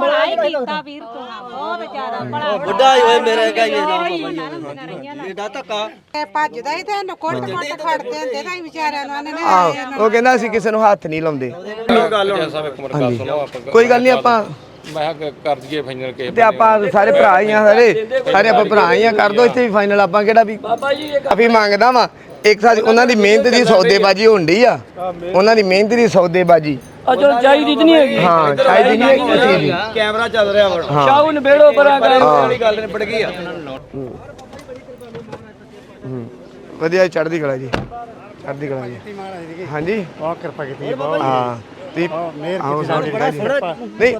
ਭਲਾ ਹੀ ਕੀਤਾ ਵੀਰ ਤੂੰ। ਬਹੁਤ ਜ਼ਿਆਦਾ ਭਲਾ ਬੁੱਢਾ ਹੀ ਹੋਏ ਮੇਰੇ ਕਾ ਹੀ ਨਾ ਇਹਦਾ ਧੱਕਾ। ਇਹ ਭੱਜਦਾ ਹੀ ਤੇ ਇਹਨੂੰ ਕੁੱਟ ਕੁੱਟ ਖੜਦੇ ਹੁੰਦੇ ਤਾਂ ਹੀ ਵਿਚਾਰਿਆਂ ਨੂੰ ਆਨੇ ਨੇ ਆਹੋ ਉਹ ਕਹਿੰਦਾ ਅਸੀਂ ਕਿਸੇ ਨੂੰ ਹੱਥ ਨਹੀਂ ਲਾਉਂਦੇ। ਸਾਹਿਬ ਇੱਕ ਮਿੰਟ ਗੱਲ ਸੁਣੋ ਆਪਾਂ। ਕੋਈ ਗੱਲ ਨਹੀਂ ਆਪਾਂ ਮੈਂ ਕਿਹਾ ਕਰ ਦਈਏ ਫਾਈਨਲ ਕੇ ਤੇ ਆਪਾਂ ਸਾਰੇ ਭਰਾ ਹੀ ਆ ਸਾਰੇ ਸਾਰੇ ਆਪਾਂ ਭਰਾ ਹੀ ਆ ਕਰ ਦੋ ਇੱਥੇ ਵੀ ਫਾਈਨਲ ਆਪਾਂ ਕਿਹੜਾ ਵੀ ਕਾਫੀ ਮੰਗਦਾ ਵਾ। ਇੱਕ ਸਾਥ ਉਹਨਾਂ ਦੀ ਮਿਹਨਤ ਦੀ ਸੌਦੇਬਾਜ਼ੀ ਹੁੰਦੀ ਆ। ਉਹਨਾਂ ਦੀ ਮਿਹਨਤ ਦੀ ਸੌਦੇਬਾਜ਼ੀ। ਅਜੋ ਚਾਹੀਦੀ ਨਹੀਂ ਹੈਗੀ। ਹਾਂ ਚਾਹੀਦੀ ਨਹੀਂ ਹੈ ਕਿਸੇ ਦੀ ਕੈਮਰਾ ਚੱਲ ਰਿਹਾ ਹੁਣ। ਸ਼ਾਹੂ ਨਿਬੇੜੋ ਪਰਾਂ ਕਰ। ਵਾਲੀ ਗੱਲ ਨਿਬੜ ਗਈ ਆ। ਵਧੀਆ ਚੜ੍ਹਦੀ ਕਲਾ ਜੀ। ਚੜ੍ਹਦੀ ਕਲਾ ਜੀ। ਹਾਂਜੀ? ਬਹੁਤ ਕਿਰਪਾ ਕੀਤੀ ਹੈ ਬਹੁਤ। ਹਾਂ। ਤੁਸੀਂ ਆਓ ਸਾਡੇ ਜੀ ਨਹੀਂ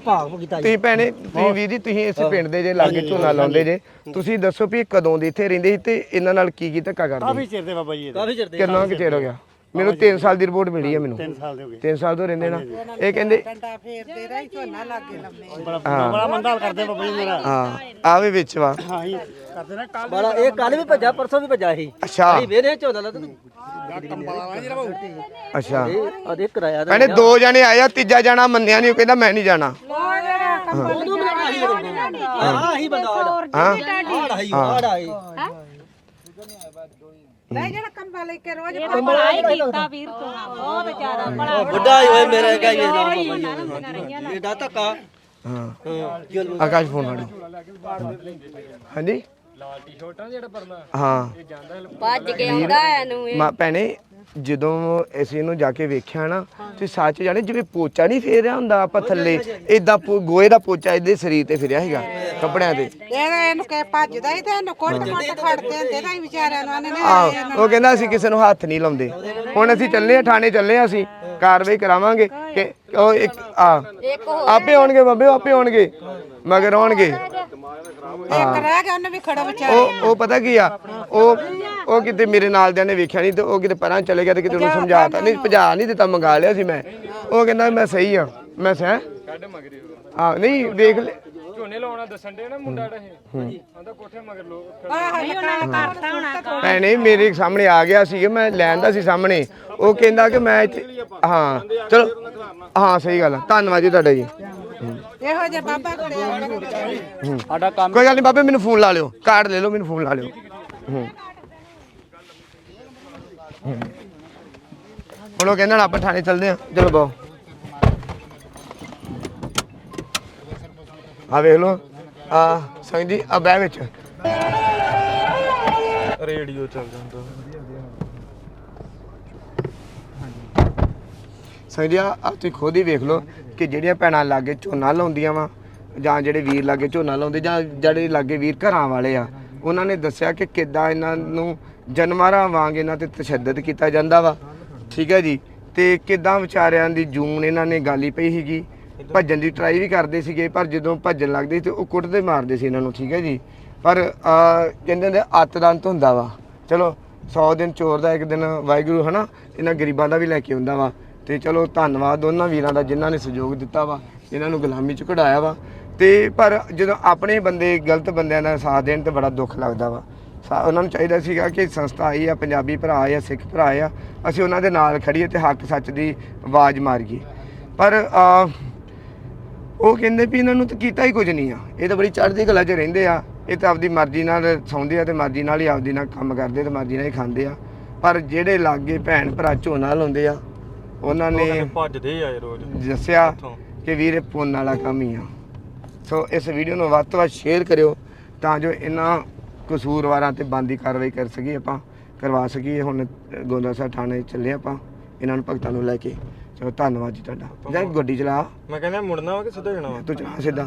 ਤੁਸੀਂ ਭੈਣੇ ਤੁਸੀਂ ਵੀਰ ਜੀ ਤੁਸੀਂ ਇਸ ਪਿੰਡ ਦੇ ਜੇ ਲਾਗੇ ਝੋਨਾ ਲਾਉਂਦੇ ਜੇ ਤੁਸੀਂ ਦੱਸੋ ਵੀ ਇਹ ਕਦੋਂ ਦੇ ਇੱਥੇ ਰਹਿੰਦੇ ਸੀ ਤੇ ਇਹਨਾਂ ਨਾਲ ਕੀ ਕੀ ਧੱਕਾ ਕਰਦੇ ਕਾਫੀ ਚਿਰ ਦੇ ਬਾਬਾ ਜੀ ਇਹਦੇ। ਕਾਫੀ ਚਿਰ ਦੇ। ਕਿੰਨਾ ਕੁ ਚਿਰ ਹੋ ਗਿਆ? ਮੈਨੂੰ 3 ਸਾਲ ਦੀ ਰਿਪੋਰਟ ਮਿਲੀ ਹੈ ਮੈਨੂੰ। 3 ਸਾਲ ਦੇ ਹੋ ਗਏ। 3 ਸਾਲ ਤੋਂ ਰਹਿੰਦੇ ਨਾ। ਇਹ ਕਹਿੰਦੇ ਡੰਡਾ ਫੇਰਦੇ ਰਹੀ ਝੋਨਾ ਲਾਗੇ ਲੰਮੇ। ਬੜਾ ਬੜਾ ਮੰਦਾ ਹਾਲ ਕਰਦੇ ਬਾਬਾ ਜੀ ਮੇਰਾ। ਹਾਂ ਆ ਵੀ ਵਿੱਚ ਵਾ। ਹਾਂ ਹੀ ਕਰਦੇ ਨਾ ਕੱਲ ਬੜਾ ਇਹ ਕੱਲ ਵੀ ਭੱਜਾ ਪਰਸੋਂ ਵੀ ਭੱਜਾ ਸੀ। ਅੱਛਾ। ਅਸੀਂ ਵੇਰੇ ਝੋਨਾ ਲਾ ਤੂੰ। ਅੱਛਾ। ਆ ਦੇਖ ਕਰਾਇਆ ਭੈਣੇ ਦੋ ਜਣੇ ਆਏ ਆ ਤੀਜਾ ਜਾਣਾ ਮੰਨਿਆ ਨਹੀਂ ਉਹ ਕਹਿੰਦਾ ਮੈਂ ਨਹੀਂ ਜਾਣਾ। ਹੀ ਬੰਦਾ ਆੜਾ ਹਾਂ ਆੜਾ ਹੀ ਆੜਾ ਹੀ। ਲੈ ਜਿਹੜਾ ਕੰਬਾ ਲੈ ਕੇ ਰੋਜ਼ ਭਲਾ ਹੀ ਕੀਤਾ ਵੀਰ ਤੂੰ। ਬਹੁਤ ਜ਼ਿਆਦਾ ਭਲਾ ਬੁੱਢਾ ਹੀ ਹੋਏ ਮੇਰੇ ਕਾ ਹੀ ਨਾ। ਇਹਦਾ ਧੱਕਾ। ਹਾਂ। ਚਲੋ। ਆਕਾਸ਼ ਫੋਨ ਲਾੜੋ ਹਾਂਜੀ? ਲਾਲ ਟੀ-ਸ਼ਰਟਾਂ ਜਿਹੜਾ ਪਰਨਾ। ਹਾਂ। ਭੱਜ ਕੇ ਆਉਂਦਾ ਇਹਨੂੰ ਮਾ ਭੈਣੇ ਜਦੋਂ ਅਸੀਂ ਇਹਨੂੰ ਜਾ ਕੇ ਵੇਖਿਆ ਨਾ ਤੇ ਸੱਚ ਜਾਣੇ ਜਿਵੇਂ ਪੋਚਾ ਨਹੀਂ ਫੇਰਿਆ ਹੁੰਦਾ ਆਪਾਂ ਥੱਲੇ ਇਦਾਂ ਗੋਏ ਦਾ ਪੋਚਾ ਇਹਦੇ ਸਰੀਰ ਤੇ ਫਿਰਿਆ ਹੈਗਾ ਕੱਪੜਿਆਂ ਤੇ। ਇਹ ਇਹਨੂੰ ਕਹਿ ਭੱਜਦਾ ਹੀ ਤੇ ਇਹਨੂੰ ਕੁੱਟ ਕੁੱਟ ਖੜਦੇ ਹੁੰਦੇ ਤਾਂ ਹੀ ਵਿਚਾਰਿਆਂ ਨੂੰ ਆਨੇ ਨੇ। ਆਹੋ ਉਹ ਕਹਿੰਦਾ ਅਸੀਂ ਕਿਸੇ ਨੂੰ ਹੱਥ ਨਹੀਂ ਲਾਉਂਦੇ। ਹੁਣ ਅਸੀਂ ਚੱਲੇ ਆ ਥਾਣੇ ਚੱਲੇ ਆ ਅਸੀਂ ਕਾਰਵਾਈ ਕਰਾਵਾਂਗੇ ਕਿ ਉਹ ਇੱਕ ਆ। ਆਪੇ ਆਉਣਗੇ ਬਾਬੇ ਉਹ ਆਪੇ ਆਉਣਗੇ। ਮਗਰ ਆਉਣਗੇ। ਇੱਕ ਰਹਿ ਗਿਆ ਉਹਨੇ ਵੀ ਖੜਾ ਵਿਚਾਰਾ। ਉਹ ਉਹ ਪਤਾ ਕੀ ਆ? ਉਹ ਉਹ ਕਿਤੇ ਮੇਰੇ ਨਾਲ ਦਿਆਂ ਨੇ ਵੇਖਿਆ ਨਹੀਂ ਤੇ ਉਹ ਕਿਤੇ ਪਰਾਂ ਚਲੇ ਗਿਆ ਤੇ ਕਿਤੇ ਉਹਨੂੰ ਸਮਝਾਤਾ ਨਹੀਂ ਭਜਾ ਨਹੀਂ ਦਿੱਤਾ ਮੰਗਾ ਲਿਆ ਸੀ ਮੈਂ। ਉਹ ਕਹਿੰਦਾ ਮੈਂ ਸਹੀ ਆ। ਮੈਂ ਸਹਿ। ਹਾਂ ਨਹੀਂ ਵੇਖ ਲੈ। ਝੋਨੇ ਲਾਉਣਾ ਦੱਸਣ ਦੇ ਨਾ ਮੁੰਡਾ ਜਿਹੜਾ ਇਹ। ਆਂਦਾ ਕੋਠੇ ਮਗਰ ਲੋਕ ਕਰਤਾ ਹੋਣਾ ਭੈਣੇ ਮੇਰੇ ਸਾਹਮਣੇ ਆ ਗਿਆ ਸੀ ਮੈਂ ਲੈਂਦਾ ਸੀ ਸਾਹਮਣੇ। ਉਹ ਕਹਿੰਦਾ ਕਿ ਮੈਂ ਇੱਥੇ ਹਾਂ ਚਲੋ। ਹਾਂ ਸਹੀ ਗੱਲ ਆ। ਧੰਨਵਾਦ ਜੀ ਤੁਹਾਡਾ ਜੀ। ਇਹੋ ਜਿਹੇ ਬਾਬਾ ਕੋਲੇ ਸਾਡਾ ਕੰਮ ਕੋਈ ਗੱਲ ਨਹੀਂ ਬਾਬੇ ਮੈਨੂੰ ਫੋਨ ਲਾ ਲਿਓ। ਕਾਰਡ ਲੈ ਲਓ ਮੈਨੂੰ ਫੋਨ ਲਾ ਲਿਓ। ਹੂੰ। ਹੁਣ ਉਹ ਕਹਿੰਦਾ ਆਪਾਂ ਥਾਣੇ ਚੱਲਦੇ ਆ ਚਲੋ ਬਾਓ ਆ ਵੇਖ ਲਓ। ਆ ਸੰਗ ਜੀ ਆ ਬਹਿ ਵਿੱਚ। ਰੇਡੀਓ ਚੱਲ ਜਾਂਦਾ। ਸੰਗ ਜੀ ਆ ਤੁਸੀਂ ਖੁਦ ਹੀ ਵੇਖ ਲਓ ਕਿ ਜਿਹੜੀਆਂ ਭੈਣਾਂ ਲਾਗੇ ਝੋਨਾ ਲਾਉਂਦੀਆਂ ਵਾ ਜਾਂ ਜਿਹੜੇ ਵੀਰ ਲਾਗੇ ਝੋਨਾ ਲਾਉਂਦੇ ਜਾਂ ਜਿਹੜੇ ਲਾਗੇ ਵੀਰ ਘਰਾਂ ਵਾਲੇ ਆ ਉਹਨਾਂ ਨੇ ਦੱਸਿਆ ਕਿ ਕਿੱਦਾਂ ਇਹਨਾਂ ਨੂੰ ਜਾਨਵਰਾਂ ਵਾਂਗ ਇਹਨਾਂ ਤੇ ਤਸ਼ੱਦਦ ਕੀਤਾ ਜਾਂਦਾ ਵਾ। ਠੀਕ ਹੈ ਜੀ? ਤੇ ਕਿੱਦਾਂ ਵਿਚਾਰਿਆਂ ਦੀ ਜੂਨ ਇਹਨਾਂ ਨੇ ਗਾਲੀ ਪਈ ਸੀਗੀ? ਭੱਜਣ ਦੀ ਟਰਾਈ ਵੀ ਕਰਦੇ ਸੀਗੇ, ਪਰ ਜਦੋਂ ਭੱਜਣ ਲੱਗਦੇ ਤੇ ਉਹ ਕੁੱਟਦੇ ਮਾਰਦੇ ਸੀ ਇਹਨਾਂ ਨੂੰ, ਠੀਕ ਹੈ ਜੀ? ਪਰ ਕਹਿੰਦੇ ਨੇ ਅੱਤ ਹੁੰਦਾ ਵਾ। ਚਲੋ 100 ਦਿਨ ਚੋਰ ਦਾ ਇੱਕ ਦਿਨ ਵਾਹਿਗੁਰੂ, ਹਨਾ? ਇਹਨਾਂ ਗਰੀਬਾਂ ਦਾ ਵੀ ਲੈ ਕੇ ਆਉਂਦਾ ਵਾ। ਤੇ ਚਲੋ, ਧੰਨਵਾਦ ਦੋਨਾਂ ਵੀਰਾਂ ਦਾ ਜਿਨ੍ਹਾਂ ਨੇ ਸਹਿਯੋਗ ਦਿੱਤਾ ਵਾ ਇਹਨਾਂ ਨੂੰ ਗੁਲਾਮੀ ਚ ਕਢਾਇਆ ਵਾ। ਤੇ, ਪਰ ਜਦੋਂ ਆਪਣੇ ਬੰਦੇ, ਗਲਤ ਬੰਦਿਆਂ ਦਾ ਸਾਥ ਦੇਣ ਤੇ ਬੜਾ ਦੁੱਖ ਲੱਗਦਾ ਵਾ। ਸਾ- ਉਹਨਾਂ ਨੂੰ ਚਾਹੀਦਾ ਸੀਗਾ ਕਿ ਸੰਸਥਾ ਆਈ ਆ, ਪੰਜਾਬੀ ਭਰਾ ਆ ਸਿੱਖ ਭਰਾ ਆ, ਅਸੀਂ ਉਹਨਾਂ ਦੇ ਨਾਲ ਖੜੀਏ ਤੇ ਹੱਕ ਸੱਚ ਦੀ ਆਵਾਜ਼ ਮਾਰੀਏ। ਪਰ ਉਹ ਕਹਿੰਦੇ ਵੀ ਇਹਨਾਂ ਨੂੰ ਤਾਂ ਕੀਤਾ ਹੀ ਕੁਝ ਨਹੀਂ ਆ। ਇਹ ਤਾਂ ਬੜੀ ਚੜ੍ਹਦੀ ਕਲਾ 'ਚ ਰਹਿੰਦੇ ਆ। ਇਹ ਤਾਂ ਆਪਦੀ ਮਰਜ਼ੀ ਨਾਲ ਸੌਂਦੇ ਆ ਤੇ ਮਰਜ਼ੀ ਨਾਲ ਹੀ ਆਪਦੀ ਨਾਲ ਕੰਮ ਕਰਦੇ ਤੇ ਮਰਜ਼ੀ ਨਾਲ ਹੀ ਖਾਂਦੇ ਆ। ਪਰ ਜਿਹੜੇ ਲਾਗੇ ਭੈਣ ਭਰਾ ਝੋਨਾ ਲਾਉਂਦੇ ਆ ਉਹਨਾਂ ਨੇ ਭੱਜਦੇ ਆਏ ਰੋਜ਼। ਦੱਸਿਆ ਕਿ ਵੀਰ ਪੁੰਨ ਵਾਲਾ ਕੰਮ ਹੀ ਆ। ਸੋ ਇਸ ਵੀਡੀਓ ਨੂੰ ਵੱਧ ਤੋਂ ਵੱਧ ਸ਼ੇਅਰ ਕਰਿਓ ਤਾਂ ਜੋ ਇਹਨਾਂ ਕਸੂਰਵਾਰਾਂ ਤੇ ਬੰਦੀ ਕਾਰਵਾਈ ਕਰ ਸਕੀਏ ਆਪਾਂ ਕਰਵਾ ਸਕੀਏ। ਹੁਣ ਗੋਂਦਾ ਸਾਹਿਬ ਥਾਣੇ ਚੱਲੇ ਆਪਾਂ। ਇਹਨਾਂ ਨੂੰ ਭਗਤਾਂ ਨੂੰ ਲੈ ਕੇ ਚਲੋ ਧੰਨਵਾਦ ਜੀ ਤੁਹਾਡਾ। ਜਾਂ ਗੱਡੀ ਚਲਾ। ਮੈਂ ਕਹਿੰਦਾ ਮੁੜਨਾ ਵਾ ਕਿ ਸਿੱਧਾ ਜਾਣਾ ਵਾ? ਤੂੰ ਚਲਾ ਸਿੱਧਾ।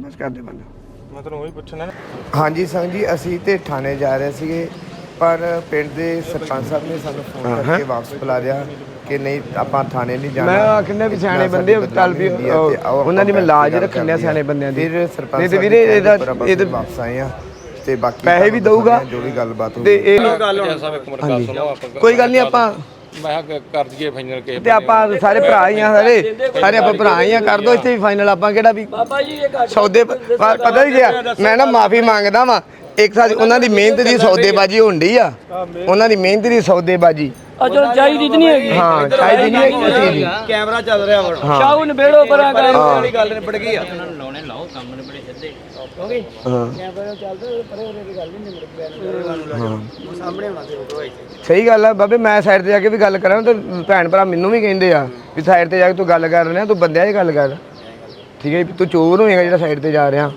ਬਸ ਕਰ ਦੇ ਬੰਦਾ। ਮੈਂ ਤੈਨੂੰ ਉਹੀ ਪੁੱਛਣਾ ਹਾਂਜੀ ਸੰਗ ਜੀ ਅਸੀਂ ਤੇ ਥਾਣੇ ਜਾ ਰਹੇ ਸੀਗੇ ਪਰ ਪਿੰਡ ਦੇ ਸਰਪੰਚ ਸਾਹਿਬ ਨੇ ਸਾਨੂੰ ਫੋਨ ਕਰਕੇ ਵਾਪਸ ਬੁਲਾ ਲਿਆ ਕਿ ਨਹੀਂ ਆਪਾਂ ਥਾਣੇ ਨਹੀਂ ਜਾਣਾ। ਮੈਂ ਆਖਿਆ ਵੀ ਸਿਆਣੇ ਬੰਦੇ ਚੱਲ ਵੀ ਉਹਨਾਂ ਦੀ ਮੈਂ ਲਾਜ ਰੱਖਣਿਆ ਸਿਆਣੇ ਬੰਦਿਆਂ ਦੀ। ਫਿਰ ਸਰਪੰਚ ਨਹੀਂ ਤੇ ਵੀਰੇ ਇਹਦਾ ਇਹਦੇ ਵਾਪਸ ਆਏ ਆ ਤੇ ਬਾਕੀ ਪੈਸੇ ਵੀ ਦਊਗਾ। ਜੋ ਵੀ ਗੱਲਬਾਤ ਤੇ ਹੋਈ ਇਹ ਗੱਲ ਕੋਈ ਗੱਲ ਨਹੀਂ ਆਪਾਂ ਮੈਂ ਕਿਹਾ ਕਰ ਦਈਏ ਫਾਈਨਲ ਕੇ ਤੇ ਆਪਾਂ ਸਾਰੇ ਭਰਾ ਹੀ ਆ ਸਾਰੇ ਸਾਰੇ ਆਪਾਂ ਭਰਾ ਹੀ ਆ ਕਰ ਦੋ ਇੱਥੇ ਵੀ ਫਾਈਨਲ ਆਪਾਂ ਕਿਹੜਾ ਵੀ ਬਾਬਾ ਜੀ ਇਹ ਸੌਦੇ ਪ- ਪ- ਪਤਾ ਹੀ ਗਿਆ ਮੈਂ ਨਾ ਮਾਫੀ ਮੰਗਦਾ ਵਾਂ। ਇੱਕ ਸਾਥ ਉਹਨਾਂ ਦੀ ਮਿਹਨਤ ਦੀ ਸੌਦੇਬਾਜ਼ੀ ਹੁੰਦੀ ਆ। ਉਹਨਾਂ ਦੀ ਮਿਹਨਤ ਦੀ ਸੌਦੇਬਾਜ਼ੀ। ਚਲ ਚਾਹੀਦੀ ਤੇ ਨਹੀਂ ਹੈਗੀ। ਹਾਂ ਚਾਹੀਦੀ ਨਹੀਂ ਕਿਸੇ ਦੀ ਕੈਮਰਾ ਚੱਲ ਰਿਹਾ ਹੁਣ। ਸ਼ਾਹੂ ਨਿਬੇੜੋ ਪਰਾਂ ਕਰ ਵਾਲੀ ਗੱਲ ਨਿਬੜ ਗਈ ਆ। ਹਾਂ। ਸਹੀ ਗੱਲ ਆ ਬਾਬੇ ਮੈਂ ਸਾਈਡ ਤੇ ਜਾ ਕੇ ਵੀ ਗੱਲ ਕਰਾਂ ਤੇ ਭੈਣ ਭਰਾ ਮੈਨੂੰ ਵੀ ਕਹਿੰਦੇ ਆ ਵੀ ਸਾਈਡ ਤੇ ਜਾ ਕੇ ਤੂੰ ਗੱਲ ਕਰ ਰਿਹਾ ਤੂੰ ਬੰਦਿਆਂ 'ਚ ਗੱਲ ਕਰ। ਠੀਕ ਹੈ ਤੂੰ ਚੋਰ ਹੋਏਗਾ ਜਿਹੜਾ ਸਾਈਡ ਤੇ ਜਾ ਰਿਹਾ।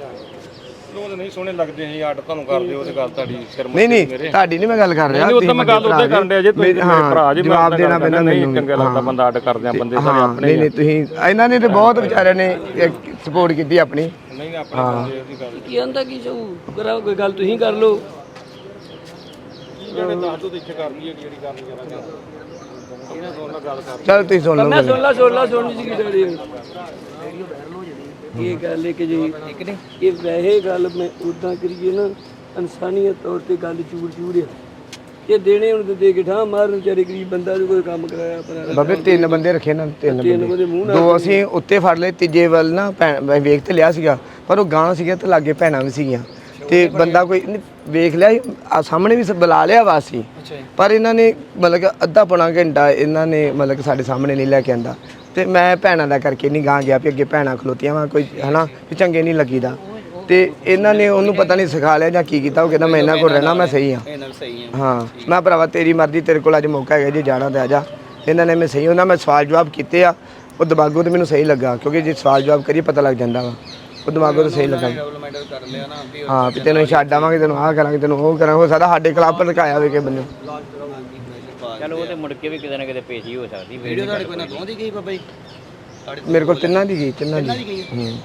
ਸੋਹਣੇ ਲੱਗਦੇ ਸੀ ਅੱਡ ਤੁਹਾਨੂੰ ਕਰਦੇ ਉਹ ਤੇ ਗੱਲ ਤੁਹਾਡੀ ਸਿਰ ਨਹੀਂ ਨਹੀਂ ਤੁਹਾਡੀ ਨਹੀਂ ਮੈਂ ਗੱਲ ਕਰ ਰਿਹਾ ਨਹੀਂ ਤੁਸੀਂ ਮੈਂ ਗੱਲ ਉੱਤੇ ਕਰਨ ਡਿਆ ਜੇ ਤੁਸੀਂ ਭਰਾ ਜੀ ਮੈਂ ਜਵਾਬ ਦੇਣਾ ਪੈਂਦਾ ਨਹੀਂ ਚੰਗਾ ਲੱਗਦਾ ਹਾਂ। ਬੰਦਾ ਅੱਡ ਕਰਦੇ ਆ ਬੰਦੇ ਸਾਰੇ ਹਾਂ ਆਪਣੇ ਨਹੀਂ ਨਹੀਂ ਤੁਸੀਂ ਇਹਨਾਂ ਨੇ ਤੇ ਬਹੁਤ ਵਿਚਾਰਿਆਂ ਨੇ ਸਪੋਰਟ ਕੀਤੀ ਆਪਣੀ ਨਹੀਂ ਆਪਣੇ ਬੰਦੇ ਉਹਦੀ ਗੱਲ ਕੀ ਆਂਦਾ ਕੀ ਚਾਹੂ ਕਰਾਓ ਕੋਈ ਗੱਲ ਤੁਸੀਂ ਕਰ ਲਓ ਜਿਹੜੇ ਦੱਸ ਦੋ ਤੇ ਇੱਥੇ ਕਰ ਲਈਏ ਜਿਹੜੀ ਕਰਨੀ ਕਰਾਂਗੇ ਇਹਨਾਂ ਦੋਨਾਂ ਗੱਲ ਕਰ ਚਲ ਤੁਸੀਂ ਸੁਣ ਲਓ ਮੈਂ ਸੁਣ ਲਾ ਸੁਣ ਲਾ ਸੁਣ ਜੀ ਕੀ ਡੜੀ ਇਹ ਗੱਲ ਹੈ ਕਿ ਜੀ ਇਹ ਵੈਸੇ ਗੱਲ ਮੈਂ ਉਦਾਂ ਕਰੀਏ ਨਾ ਇਨਸਾਨੀਅਤ ਤੌਰ ਤੇ ਗੱਲ ਚੂਰ ਚੂਰ ਆ। ਇਹ ਦੇਣੇ ਹੁਣ ਤੇ ਦੇ ਕੇ ਠਾਂ ਮਾਰਨ ਵਿਚਾਰੇ ਗਰੀਬ ਬੰਦਾ ਜੋ ਕੋਈ ਕੰਮ ਕਰਾਇਆ ਆਪਣਾ ਬਾਬੇ ਤਿੰਨ ਬੰਦੇ ਰੱਖੇ ਨਾ ਤਿੰਨ ਤਿੰਨ ਬੰਦੇ। ਮੂੰਹ ਦੋ ਅਸੀਂ ਉੱਤੇ ਫੜ ਲਏ ਤੀਜੇ ਵੱਲ ਨਾ ਭੈਣ ਮੈਂ ਵੇਖ ਤੇ ਲਿਆ ਸੀਗਾ ਪਰ ਉਹ ਗਾਂ ਸੀਗਾ ਤੇ ਲਾਗੇ ਭੈਣਾਂ ਵੀ ਸੀਗੀਆਂ। ਤੇ ਬੰਦਾ ਕੋਈ ਨਹੀਂ, ਵੇਖ ਲਿਆ ਸੀ, ਆ ਸਾਹਮਣੇ ਵੀ ਸ- ਬੁਲਾ ਲਿਆ ਵਾਸੀ ਪਰ ਇਹਨਾਂ ਨੇ ਮਤਲਬ ਕਿ ਅੱਧਾ ਪੌਣਾ ਘੰਟਾ ਇਹਨਾਂ ਨੇ ਮਤਲਬ ਕਿ ਸਾਡੇ ਸਾਹਮਣੇ ਨਹੀਂ ਲੈ ਕੇ ਆਂਦਾ। ਤੇ ਮੈਂ ਭੈਣਾਂ ਦਾ ਕਰਕੇ ਨਹੀਂ ਗਾਂ ਗਿਆ ਵੀ ਅੱਗੇ ਭੈਣਾਂ ਖਲੋਤੀਆਂ ਵਾ ਕੋਈ ਹਨਾ ਵੀ ਚੰਗੇ ਨਹੀਂ ਲੱਗੀਦਾ। ਤੇ ਇਹਨਾਂ ਨੇ ਉਹਨੂੰ ਪਤਾ ਨਹੀਂ ਸਿਖਾ ਲਿਆ ਜਾਂ ਕੀ ਕੀਤਾ ਉਹ ਕਹਿੰਦਾ ਮੈਂ ਇਹਨਾਂ ਕੋਲ ਰਹਿਣਾ ਮੈਂ ਸਹੀ ਹਾਂ। ਇਹਨਾਂ ਸਹੀ ਆ ਹਾਂ ਮੈਂ ਭਰਾਵਾ ਤੇਰੀ ਮਰਜ਼ੀ ਤੇਰੇ ਕੋਲ ਅੱਜ ਮੌਕਾ ਹੈਗਾ ਜੇ ਜਾਣਾ ਤੇ ਆ ਜਾ। ਇਹਨਾਂ ਨੇ ਮੈਂ ਸਹੀ ਉਹਨਾਂ ਮੈਂ ਸਵਾਲ ਜਵਾਬ ਕੀਤੇ ਆ ਉਹ ਦਿਮਾਗੋਂ ਤੇ ਮੈਨੂੰ ਸਹੀ ਲੱਗਾ ਕਿਉਂਕਿ ਜੇ ਸਵਾਲ ਜਵਾਬ ਕਰੀਏ ਪਤਾ ਲੱਗ ਜਾਂਦਾ ਵਾ। ਉਹ ਦਿਮਾਗੋਂ ਤੇ ਸਹੀ ਲੱਗਾ। ਹਾਂ ਵੀ ਤੈਨੂੰ ਛੱਡ ਆਵਾਂਗੇ ਤੈਨੂੰ ਆਹ ਕਰਾਂਗੇ ਤੈਨੂੰ ਉਹ ਕਰਾਂਗੇ ਹੋ ਸਕਦਾ ਸਾਡੇ ਖਿਲਾਫ ਭੜਕਾਇਆ ਹੋਵੇ ਕਿ ਬੰਦੇ ਚਲੋ ਉਹ ਤੇ ਮੁੜ ਕੇ ਵੀ ਕਿਤੇ ਨਾ ਕਿਤੇ ਪੇਸ਼ ਹੀ ਹੋ ਸਕਦੀ ਵੀਡੀਓ ਤੁਹਾਡੇ ਕੋਈ ਨਾ ਦੋਂਦੀ ਗਈ ਬਾਬਾ ਜੀ? ਮੇਰੇ ਕੋਲ ਤਿੰਨਾਂ ਦੀ ਗਈ ਤਿੰਨਾਂ ਦੀ। ਗਈ ਹੂੰ?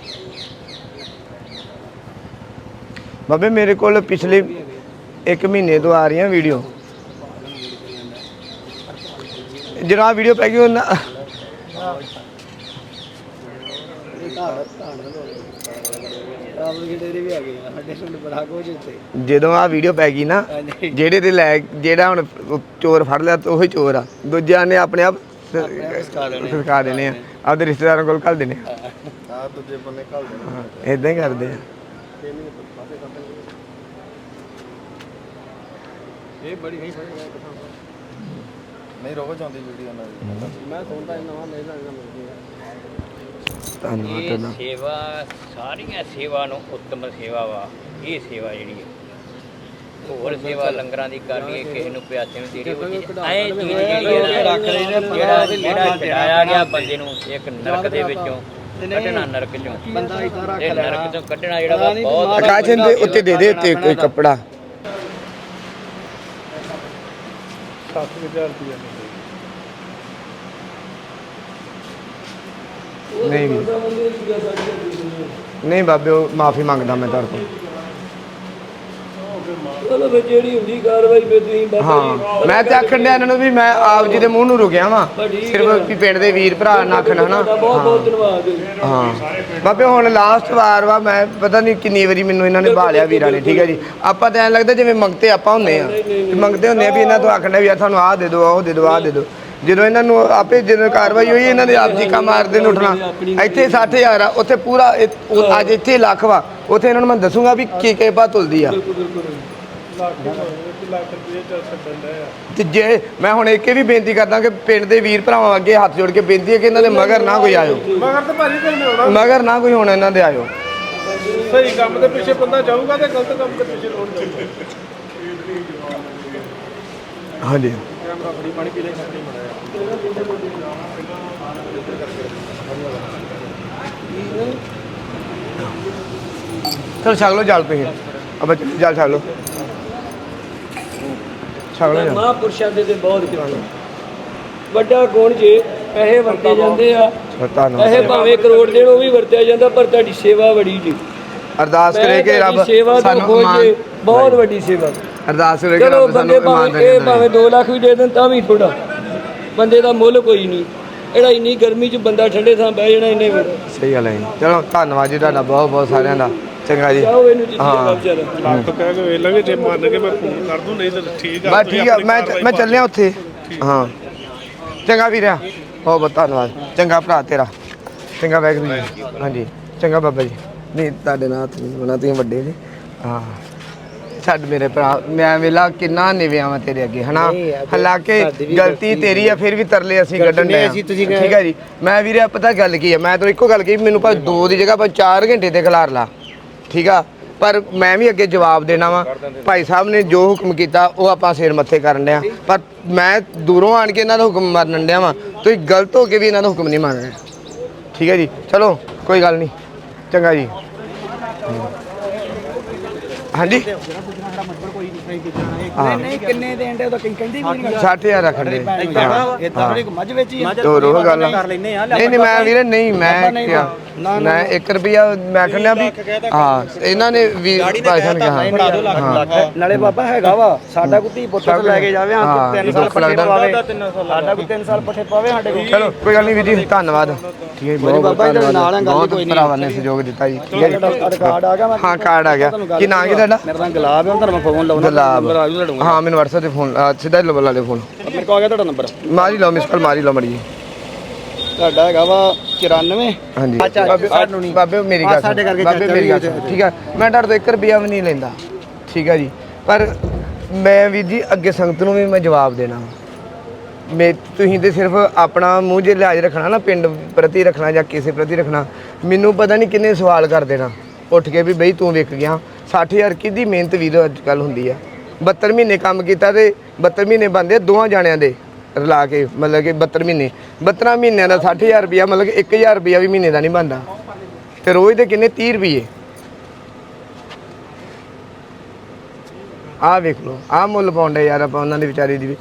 ਬਾਬੇ ਮੇਰੇ ਕੋਲ ਪਿਛਲੇ 1 ਮਹੀਨੇ ਤੋਂ ਆ ਰਹੀਆਂ ਵੀਡੀਓ। ਜਿਹੜਾ ਵੀਡੀਓ ਪੈ ਗਈ ਉਹਨਾਂ ਜਦੋਂ ਆ ਵੀਡੀਓ ਪੈ ਗਈ ਨਾ ਜਿਹੜੇ ਤੇ ਲੈ ਜਿਹੜਾ ਹੁਣ ਚੋਰ ਫੜ ਲਿਆ ਤੇ ਉਹੀ ਚੋਰ ਆ। ਦੂਜਿਆਂ ਨੇ ਆਪਣੇ ਆਪ ਸਰਕਾ ਦੇਣੇ ਆ। ਆਪਦੇ ਰਿਸ਼ਤੇਦਾਰਾਂ ਕੋਲ ਘੱਲ ਦੇਣੇ ਆ। ਆ ਦੂਜੇ ਬੰਨੇ ਘੱਲ ਦੇਣਾ ਇਦਾਂ ਹੀ ਕਰਦੇ ਆ। ਨਹੀਂ ਰੋਜ਼ ਆਉਂਦੀ ਵੀਡੀਓ ਨਾਲ। ਧੰਨਵਾਦ ਇਹ ਤੁਹਾਡਾ। ਸੇਵਾ ਸਾਰੀਆਂ ਸੇਵਾ ਨੂੰ ਉੱਤਮ ਸੇਵਾ ਵਾ। ਇਹ ਸੇਵਾ ਜਿਹੜੀ ਹੈ ਹੋਰ ਸੇਵਾ ਲੰਗਰਾਂ ਦੀ ਕਰਨੀ ਹੈ ਕਿਸੇ ਨੂੰ ਪਿਆਸੇ ਨੂੰ ਦੇਣੀ ਉਹ ਐ ਚੀਜ਼ ਜਿਹੜੀ ਹੈ ਨਾ, ਜਿਹੜਾ ਜਿਹੜਾ ਚੜਾਇਆ ਗਿਆ ਬੰਦੇ ਨੂੰ ਇੱਕ ਨਰਕ ਦੇ ਵਿੱਚੋਂ ਕੱਢਣਾ ਨਰਕ ਚੋਂ। ਬੰਦਾ ਇਹ ਨਰਕ ਚੋਂ ਕੱਢਣਾ ਜਿਹੜਾ ਵਾ ਬਹੁਤ ਆਕਾਸ਼ ਦੇ ਉੱਤੇ ਦੇ ਦੇ ਉੱਤੇ ਕੋਈ ਕੱਪੜਾ। 7000 ਰੁਪਏ ਨਹੀਂ ਵੀ। ਨਹੀਂ ਬਾਬੇ ਉਹ ਮਾਫੀ ਮੰਗਦਾ ਮੈਂ ਤੁਹਾਡੇ ਤੋਂ। ਚਲੋ ਫਿਰ ਜਿਹੜੀ ਹੁੰਦੀ ਕਾਰਵਾਈ ਫਿਰ ਤੁਸੀਂ ਬਾਬਾ ਜੀ ਹਾਂ ਮੈਂ ਤੇ ਆਖਣ ਡਿਆ ਇਹਨਾਂ ਨੂੰ ਵੀ ਮੈਂ ਆਪ ਜੀ ਦੇ ਮੂੰਹ ਨੂੰ ਰੁਕਿਆ ਵਾਂ। ਸਿਰਫ ਵੀ ਪਿੰਡ ਦੇ ਵੀਰ ਭਰਾ ਨਾ ਆਖਣ ਹਨਾ? ਤੁਹਾਡਾ ਬਹੁਤ ਬਹੁਤ ਧੰਨਵਾਦ ਹੈ। ਹਾਂ। ਬਾਬੇ ਹੁਣ ਲਾਸਟ ਵਾਰ ਵਾ ਮੈਂ ਪਤਾ ਨਹੀਂ ਕਿੰਨੀ ਵਾਰੀ ਮੈਨੂੰ ਇਹਨਾਂ ਨੇ ਭਾਲਿਆ ਵੀਰਾਂ ਨੇ ਠੀਕ ਹੈ ਜੀ? ਆਪਾਂ ਤਾਂ ਐਂ ਲੱਗਦਾ ਜਿਵੇਂ ਮੰਗਤੇ ਆਪਾਂ ਹੁੰਨੇ ਆ। ਵੀ ਮੰਗਦੇ ਹੁੰਨੇ ਆ ਵੀ ਇਹਨਾਂ ਤੋਂ ਆਖਣਾ ਵੀ ਯਾਰ ਸਾਨੂੰ ਆਹ ਦੇ ਦਿਓ ਆਹ ਦੇ ਦਿਓ ਆਹ ਦੇ ਦਿਓ। ਜਦੋਂ ਇਹਨਾਂ ਨੂੰ ਆਪੇ ਜਦੋਂ ਕਾਰਵਾਈ ਹੋਈ ਇਹਨਾਂ ਦੇ ਆਪ ਜੀ ਕਾ ਮਾਰਦੇ ਨੂੰ ਉੱਠਣਾ। ਇੱਥੇ 60000 ਆ ਉੱਥੇ ਪੂਰਾ ਇਹ- ਉਹ ਅੱਜ ਇੱਥੇ ਲੱਖ ਵਾ। ਉੱਥੇ ਇਹਨਾਂ ਨੂੰ ਮੈਂ ਦੱਸੂਗਾ ਵੀ ਕੀ ਕੀ ਬਾ ਤੁਲਦੀ ਆ। ਲੱਖ ਲੱਖ ਰੁਪਏ ਚੱਲ ਛੱਡਣ ਦਾ ਆ। ਤੇ ਜੇ ਮੈਂ ਹੁਣ ਇੱਕ ਇਹ ਵੀ ਬੇਨਤੀ ਕਰਦਾ ਕਿ ਪਿੰਡ ਦੇ ਵੀਰ ਭਰਾਵਾਂ ਅੱਗੇ ਹੱਥ ਜੋੜ ਕੇ ਬੇਨਤੀ ਹੈ ਕਿ ਇਹਨਾਂ ਦੇ ਮਗਰ ਨਾ ਕੋਈ ਆਇਓ। ਮਗਰ ਤੇ ਭਾਜੀ ਕੋਈ ਨਹੀਂ ਆਉਣਾ। ਮਗਰ ਨਾ ਕੋਈ ਹੁਣ ਇਹਨਾਂ ਦੇ ਆਇਓ। ਸਹੀ ਕੰਮ ਦੇ ਪਿੱਛੇ ਬੰਦਾ ਜਾਊਗਾ ਤੇ ਗਲਤ ਕੰਮ ਦੇ ਪਿੱਛੇ ਲੋੜ ਜਾਊਗਾ। ਹਾਂਜੀ। ਕੈਮਰਾ ਫੜੀ ਪਾਣੀ ਪੀ ਲੈ ਛੱਡੀ ਮੜਾਇਆ ਚਲ ਛਕ ਲਓ ਜਲ ਪਈ ਅਬ ਜਲ ਛਕ ਲਓ। ਛਕ ਜਲ। ਮਹਾਂਪੁਰਸ਼ਾਂ ਦੇ ਤੇ ਬਹੁਤ ਕਿਰਪਾ ਵੱਡਾ ਗੁਣ ਜੇ ਪੈਸੇ ਵਰਤੇ ਜਾਂਦੇ ਆ ਧੰਨਵਾਦ ਪੈਸੇ ਭਾਵੇਂ ਕਰੋੜ ਦੇਣ ਉਹ ਵੀ ਵਰਤਿਆ ਜਾਂਦਾ ਪਰ ਤੁਹਾਡੀ ਸੇਵਾ ਬੜੀ ਜੀ। ਅਰਦਾਸ ਕਰੇ ਕਿ ਰੱਬ ਸਾਨੂੰ ਇਮਾਨ ਜੇ। ਬਹੁਤ ਵੱਡੀ ਸੇਵਾ। ਅਰਦਾਸ ਕਰੇ ਕਿ ਰੱਬ ਸਾਨੂੰ ਇਹ ਨਾਲ। ਭਾਵੇਂ 2 ਲੱਖ ਵੀ ਦੇ ਦੇਣ ਤਾਂ ਵੀ ਥੋੜਾ ਬੰਦੇ ਦਾ ਮੁੱਲ ਕੋਈ ਨਹੀਂ। ਇਹੜਾ ਇੰਨੀ ਗਰਮੀ 'ਚ ਬੰਦਾ ਠੰਡੇ ਥਾਂ ਬਹਿ ਜਾਣਾ ਇੰਨੇ ਵੇਲੇ ਸਹੀ ਗੱਲ ਹੈ ਜੀ। ਚਲੋ ਧੰਨਵਾਦ ਜੀ ਤੁਹਾਡਾ ਬਹੁਤ ਬਹੁਤ ਸਾਰਿਆਂ ਦਾ। ਚੰਗਾ ਜੀ। ਜਾਓ ਇਹਨੂੰ ਜਿੱਥੇ ਹਾਂ। ਲੱਖ ਕਹਿ ਕੇ ਵੇਖ ਲਾਂਗੇ ਜੇ ਮੰਨ ਕੇ ਮੈਂ ਫੋਨ ਕਰ ਦੂੰ ਨਹੀਂ ਤਾਂ ਠੀਕ ਆ ਬਸ ਤੁਸੀਂ ਠੀਕ ਆ ਆਪਣੀ ਮੈਂ ਕਾਰਵਾਈ ਮੈਂ ਚੱਲਿਆ ਉੱਥੇ। ਹਾਂ। ਚੰਗਾ ਵੀਰਿਆ ਬਹੁਤ ਬਹੁਤ ਧੰਨਵਾਦ। ਚੰਗਾ ਭਰਾ ਤੇਰਾ। ਚੰਗਾ ਵੈਗਰੂ ਜੀ। ਹਾਂਜੀ। ਚੰਗਾ ਬਾਬਾ ਜੀ। ਨਹੀਂ ਤੁਹਾਡੇ ਨਾਲ ਹੱਥ ਨਹੀਂ ਬਣਾ ਤੁਸੀਂ ਵੱਡੇ ਜੀ ਹਾਂ। ਛੱਡ ਮੇਰੇ ਭਰਾ। ਮੈਂ ਵੇਲਾ ਕਿੰਨਾ ਨਿਵਿਆ ਵਾਂ ਤੇਰੇ ਅੱਗੇ ਹਨਾ? ਹਾਲਾਂਕਿ ਗਲਤੀ ਤੇਰੀ ਆ ਫਿਰ ਵੀ ਤਰਲੇ ਅਸੀਂ ਕੱਢਣ ਦੇ ਠੀਕ ਹੈ ਜੀ? ਮੈਂ ਵੀਰੇ ਪਤਾ ਗੱਲ ਕੀ ਆ? ਮੈਂ ਤਾਂ ਇੱਕੋ ਗੱਲ ਕਹੀ ਮੈਨੂੰ ਭਾਵੇਂ ਦੋ ਦੀ ਜਗ੍ਹਾ ਭਾਵੇਂ 4 ਘੰਟੇ ਤੇ ਖਿਲਾਰ ਲਾ। ਠੀਕ ਆ? ਪਰ ਮੈਂ ਵੀ ਅੱਗੇ ਜਵਾਬ ਦੇਣਾ ਵਾ। ਭਾਈ ਸਾਹਿਬ ਨੇ ਜੋ ਹੁਕਮ ਕੀਤਾ ਉਹ ਆਪਾਂ ਸਿਰ ਮੱਥੇ ਕਰਨ ਡਿਆ ਪਰ ਮੈਂ ਦੂਰੋਂ ਆਣ ਕੇ ਇਹਨਾਂ ਦਾ ਹੁਕਮ ਮੰਨਣ ਡਿਆ ਵਾਂ। ਤੁਸੀਂ ਗਲਤ ਹੋ ਕੇ ਵੀ ਇਹਨਾਂ ਦਾ ਹੁਕਮ ਨਹੀਂ ਮੰਨ ਰਹੇ ਠੀਕ ਹੈ ਜੀ? ਚਲੋ ਕੋਈ ਗੱਲ ਨਹੀਂ। ਚੰਗਾ ਜੀ। ਹਾਂਜੀ? ਨਹੀਂ ਕਿੰਨੇ ਦੇਣ ਦੇ ਉਹ ਤਾਂ ਕਹਿੰਦੀ ਵੀ ਨਹੀਂ 60000 ਰੱਖਣ ਦੇ। ਇਦਾਂ ਫਿਰ ਮੱਝ ਵਿੱਚ ਹੀ। ਤੋਰ ਉਹ ਗੱਲ ਆ। ਨਹੀਂ ਨਹੀਂ ਮੈਂ ਵੀਰੇ ਨਹੀਂ ਮੈਂ ਮੈਂ 1 ਰੁਪਿਆ ਮੈਂ ਕਹਿੰਦਾ ਵੀ ਹਾਂ ਇਹਨਾਂ ਨੇ ਵੀ ਭਾਸ਼ਾ ਨੇ ਕਿਹਾ ਹਾਂ। ਨਾਲੇ ਬਾਬਾ ਹੈਗਾ ਵਾ ਸਾਡਾ ਕੋਈ ਧੀ ਪੁੱਤ ਤੋਂ ਲੈ ਕੇ ਜਾਵੇ ਹਾਂ ਹਾਂ, ਤਿੰਨ ਇਹ ਸਾਲ ਦੁੱਖ ਪੱਠੇ। ਪਵਾਵੇ। ਸਾਡਾ ਕੋਈ 3 ਸਾਲ ਪੱਠੇ ਪਵਾਵੇ ਸਾਡੇ ਕੋਲ। ਚਲੋ ਕੋਈ ਗੱਲ ਨਹੀਂ ਵੀਰ ਜੀ ਧੰਨਵਾਦ। ਠੀਕ ਹੈ ਬਹੁਤ ਬਾਬਾ ਜੀ ਨਾਲ ਗੱਲ ਕੋਈ ਨਹੀਂ। ਭਰਾਵਾਂ ਨੇ ਸਹਿਯੋਗ ਦਿੱਤਾ ਜੀ। ਹੈ ਕਾਰਡ ਆ ਗਿਆ ਮੈਂ ਹਾਂ ਕਾਰਡ ਆ ਗਿਆ। ਕੀ ਨਾਂ ਕੀ ਤੁਹਾਡਾ? ਮੇਰਾ ਨਾਮ ਗੁਲਾਬ ਹੈ ਤੁਹਾਨੂੰ ਮੈਂ ਫੋਨ ਲਾਉਣਾ। ਗੁਲਾਬ ਨੰਬਰ ਆ ਜੂ ਤੁਹਾਡਾ ਹਾਂ ਮੈਨੂੰ WhatsApp ਤੇ ਫੋਨ ਸਿੱਧਾ ਹੀ ਲਾ ਦੇ ਫੋਨ ਮੇਰੇ ਕੋਲ ਆ ਗਿਆ ਤੁਹਾਡਾ ਨੰਬਰ ਮਾਰੀ ਲਓ ਮਿਸ ਕਾਲ ਮਾਰੀ ਲਓ ਮੜੀ ਤੁਹਾਡਾ ਹੈਗਾ ਵਾ 94 ਹਾਂਜੀ। ਬਾਬੇ- ਸਾਨੂੰ ਨਹੀਂ। ਬਾਬੇ ਮੇਰੀ ਗੱਲ ਸਾਡੇ। ਕਰਕੇ ਬਾਬੇ ਮੇਰੀ ਗੱਲ ਠੀਕ ਹੈ ਮੈਂ ਤੁਹਾਡੇ ਤੋਂ 1 ਰੁਪਿਆ ਵੀ ਨਹੀਂ ਲੈਂਦਾ। ਠੀਕ ਹੈ ਜੀ। ਪਰ ਮੈਂ ਵੀਰ ਜੀ ਅੱਗੇ ਸੰਗਤ ਨੂੰ ਵੀ ਮੈਂ ਜਵਾਬ ਦੇਣਾ। ਮੈਂ ਤੁਸੀਂ ਤੇ ਸਿਰਫ ਆਪਣਾ ਮੂੰਹ ਜੇ ਲਿਹਾਜ਼ ਰੱਖਣਾ ਨਾ ਪਿੰਡ ਪ੍ਰਤੀ ਰੱਖਣਾ ਜਾਂ ਕਿਸੇ ਪ੍ਰਤੀ ਰੱਖਣਾ ਮੈਨੂੰ ਪਤਾ ਨਹੀਂ ਕਿੰਨੇ ਸਵਾਲ ਕਰ ਦੇਣਾ। ਉੱਠ ਕੇ ਵੀ ਬਈ ਤੂੰ ਵਿਕ ਗਿਆ। 60000 ਕਿਹਦੀ ਮਿਹਨਤ ਵੀਰ ਅੱਜ ਕੱਲ ਹੁੰਦੀ ਆ। 72 ਮਹੀਨੇ ਕੰਮ ਕੀਤਾ ਤੇ 72 ਮਹੀਨੇ ਬੰਦੇ ਦੋਵਾਂ ਜਾਣਿਆਂ ਦੇ ਰਲਾ ਕੇ ਮਤਲਬ ਕਿ 72 ਮਹੀਨੇ। 72 ਮਹੀਨਿਆਂ ਦਾ 60000 ਰੁਪਇਆ ਮਤਲਬ ਕਿ 1000 ਰੁਪਇਆ ਵੀ ਮਹੀਨੇ ਦਾ ਨਹੀਂ ਬਣਦਾ। ਤੇ ਰੋਜ਼ ਦੇ ਕਿੰਨੇ? 30 ਰੁਪਏ ਆਹ ਵੇਖ ਲਓ ਆਹ ਮੁੱਲ ਪਾਉਂਦੇ ਯਾਰ ਆਪਾਂ ਉਹਨਾਂ ਦੇ ਵਿਚਾਰੇ ਦੀ ਵੀ,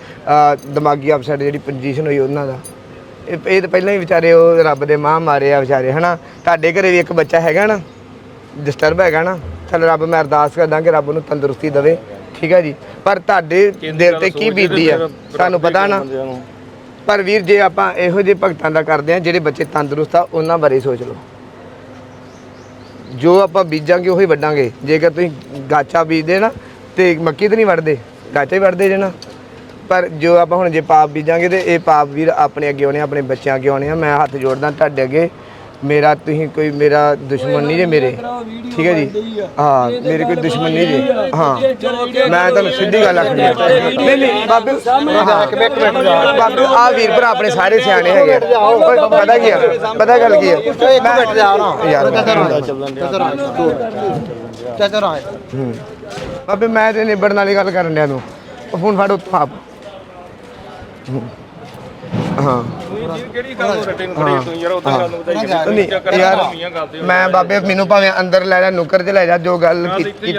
ਦਿਮਾਗੀ ਅਪਸੈਟ ਜਿਹੜੀ ਪੋਜੀਸ਼ਨ ਹੋਈ ਉਹਨਾਂ ਦਾ। ਇਹ ਇਹ ਤਾਂ ਪਹਿਲਾਂ ਹੀ ਵਿਚਾਰੇ ਉਹ ਰੱਬ ਦੇ ਮਾਂ ਮਾਰੇ ਆ ਵਿਚਾਰੇ ਹਨਾ? ਤੁਹਾਡੇ ਘਰੇ ਵੀ ਇੱਕ ਬੱਚਾ ਹੈਗਾ ਨਾ ਡਿਸਟਰਬ ਹੈਗਾ ਨਾ ਚਲ ਰੱਬ ਮੈਂ ਅਰਦਾਸ ਕਰਦਾ ਕਿ ਰੱਬ ਨੂੰ ਤੰਦਰੁਸਤੀ ਦੇਵੇ। ਠੀਕ ਹੈ ਜੀ? ਪਰ ਤੁਹਾਡੇ ਦਿਲ ਤੇ ਕੀ ਬੀਤਦੀ ਆ? ਤੁਹਾਨੂੰ ਪਤਾ ਨਾ? ਪਰ ਵੀਰ ਜੇ ਆਪਾਂ ਇਹੋ ਜਿਹੇ ਭਗਤਾਂ ਦਾ ਕਰਦੇ ਆ ਜਿਹੜੇ ਬੱਚੇ ਤੰਦਰੁਸਤ ਆ ਉਹਨਾਂ ਬਾਰੇ ਸੋਚ ਲਓ। ਜੋ ਆਪਾਂ ਬੀਜਾਂਗੇ ਉਹੀ ਵੱਢਾਂਗੇ। ਜੇਕਰ ਤੁਸੀਂ ਗਾਚਾ ਬੀਜਦੇ ਨਾ ਤੇ ਮੱਕੀ ਤੇ ਨਹੀਂ ਵੱਢਦੇ ਗਾਚਾ ਹੀ ਵੱਢਦੇ ਜੇ ਨਾ। ਪਰ ਜੋ ਆਪਾਂ ਹੁਣ ਜੇ ਪਾਪ ਬੀਜਾਂਗੇ ਤੇ ਇਹ ਪਾਪ ਵੀਰ ਆਪਣੇ ਅੱਗੇ ਆਉਣੇ ਆਪਣੇ ਬੱਚਿਆਂ ਅੱਗੇ ਆਉਣੇ ਆ। ਮੈਂ ਹੱਥ ਜੋੜਦਾ ਤੁਹਾਡੇ ਅੱਗੇ। ਮੇਰਾ ਤੁਸੀਂ ਕੋਈ ਮੇਰਾ ਦੁਸ਼ਮਣ ਨਹੀਂ ਜੇ ਮੇਰੇ। ਠੀਕ ਹੈ ਜੀ। ਹਾਂ ਮੇਰੇ ਕੋਈ ਦੁਸ਼ਮਣ ਨਹੀਂ ਜੇ। ਹਾਂ। ਮੈਂ ਤੁਹਾਨੂੰ ਸਿੱਧੀ ਗੱਲ ਆਖਣੀ ਆ। ਨਹੀਂ ਨਹੀਂ ਬਾਬੇ ਹਾਂ, ਬਾਬੇ ਆ ਵੀਰ ਭਰਾ ਆਪਣੇ ਸਾਰੇ ਸਿਆਣੇ ਹੈਗੇ ਆ। ਪਰ ਪਤਾ ਕੀ ਆ ਪਤਾ ਗੱਲ ਕੀ ਆ? ਮੈਂ ਯਾਰ ਹੂੰ। ਬਾਬੇ ਮੈਂ ਤੇ ਨਿਬੜਨ ਵਾਲੀ ਗੱਲ ਕਰਨ ਡਿਆ ਤੂੰ। ਉਹ ਫੋਨ ਫੜ ਉੱਤੋਂ ਆਪ। ਹੂੰ। ਹਾਂ। ਕਿਹੜੀ ਗੱਲ ਨੂੰ ਰੱਟੇ ਨੂੰ ਫੜੀ ਤੂੰ ਯਾਰ ਉਦਾਂ ਗੱਲ ਨੂੰ ਵਧਾਈ ਨਹੀਂ ਯਾਰ ਮੈਂ ਬਾਬੇ ਮੈਨੂੰ ਭਾਵੇਂ ਅੰਦਰ ਲੈ ਜਾ ਨੁੱਕਰ 'ਚ ਲੈ ਜਾ ਜੋ ਗੱਲ ਕੀਤੀ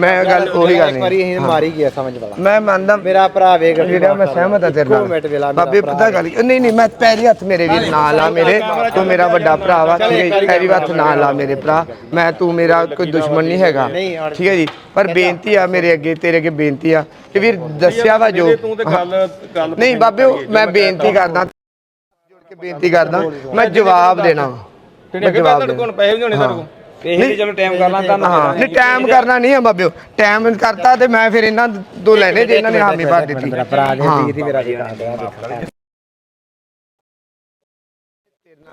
ਮੈਂ ਗੱਲ ਉਹੀ ਗੱਲ ਨਹੀਂ ਇਹ ਮਾਰੀ ਗਿਆ ਸਮਝ ਵਾਲਾ। ਮੈਂ ਮੰਨਦਾ ਮੇਰਾ ਭਰਾ ਵੇਖ ਜਿਹੜਾ ਮੈਂ ਸਹਿਮਤ ਹਾਂ ਤੇਰੇ ਇੱਕੋ ਨਾਲ। ਬਾਬੇ ਪਤਾ ਗੱਲ ਨਹੀਂ ਨਹੀਂ ਮੈਂ ਪੈਰੀ ਹੱਥ ਮੇਰੇ ਵੀਰ ਨਾਲ ਆ ਮੇਰੇ। ਤੂੰ ਮੇਰਾ ਵੱਡਾ ਭਰਾ ਵਾ ਠੀਕ ਹੈ ਜੀ, ਪੈਰੀ ਹੱਥ ਨਾਲ ਆ ਮੇਰੇ ਭਰਾ। ਮੈਂ ਤੂੰ ਮੇਰਾ ਕੋਈ ਦੁਸ਼ਮਣ ਨਹੀਂ ਹੈਗਾ। ਠੀਕ ਹੈ ਜੀ? ਪਰ ਬੇਨਤੀ ਆ ਮੇਰੇ ਅੱਗੇ ਤੇਰੇ ਅੱਗੇ ਬੇਨਤੀ ਆ। ਕਿ ਵੀਰ ਦੱਸਿਆ ਵਾ ਜੋ। ਤੂੰ ਤੇ ਗੱਲ ਗੱਲ ਨਹੀਂ ਬਾਬੇ ਮੈਂ ਬੇਨਤੀ ਕਰਦਾ। ਜੋੜ ਕੇ ਬੇਨਤੀ ਕਰਦਾ। ਮੈਂ ਜਵਾਬ ਦੇਣਾ। ਮੈਂ ਜਵਾਬ ਦੇਣਾ। ਪੈਸੇ ਵੀ ਨਹੀਂ ਹੋਣੇ ਤੁਹਾਡੇ ਕੋਲ। ਇਹ ਵੀ ਜਦੋਂ ਟਾਈਮ ਕਰਨਾ ਤਾਂ ਹਾਂ। ਨਹੀਂ ਟਾਈਮ ਕਰਨਾ ਨਹੀਂ ਆ ਬਾਬਿਓ। ਟਾਈਮ ਕਰਤਾ ਤੇ ਮੈਂ ਫਿਰ ਇਹਨਾਂ ਤੋਂ ਲੈਣੇ ਜੇ ਇਹਨਾਂ ਨੇ ਹਾਮੀ ਭਰ ਦਿੱਤੀ। ਭਰਾ ਦੇ ਦੀ ਮੇਰਾ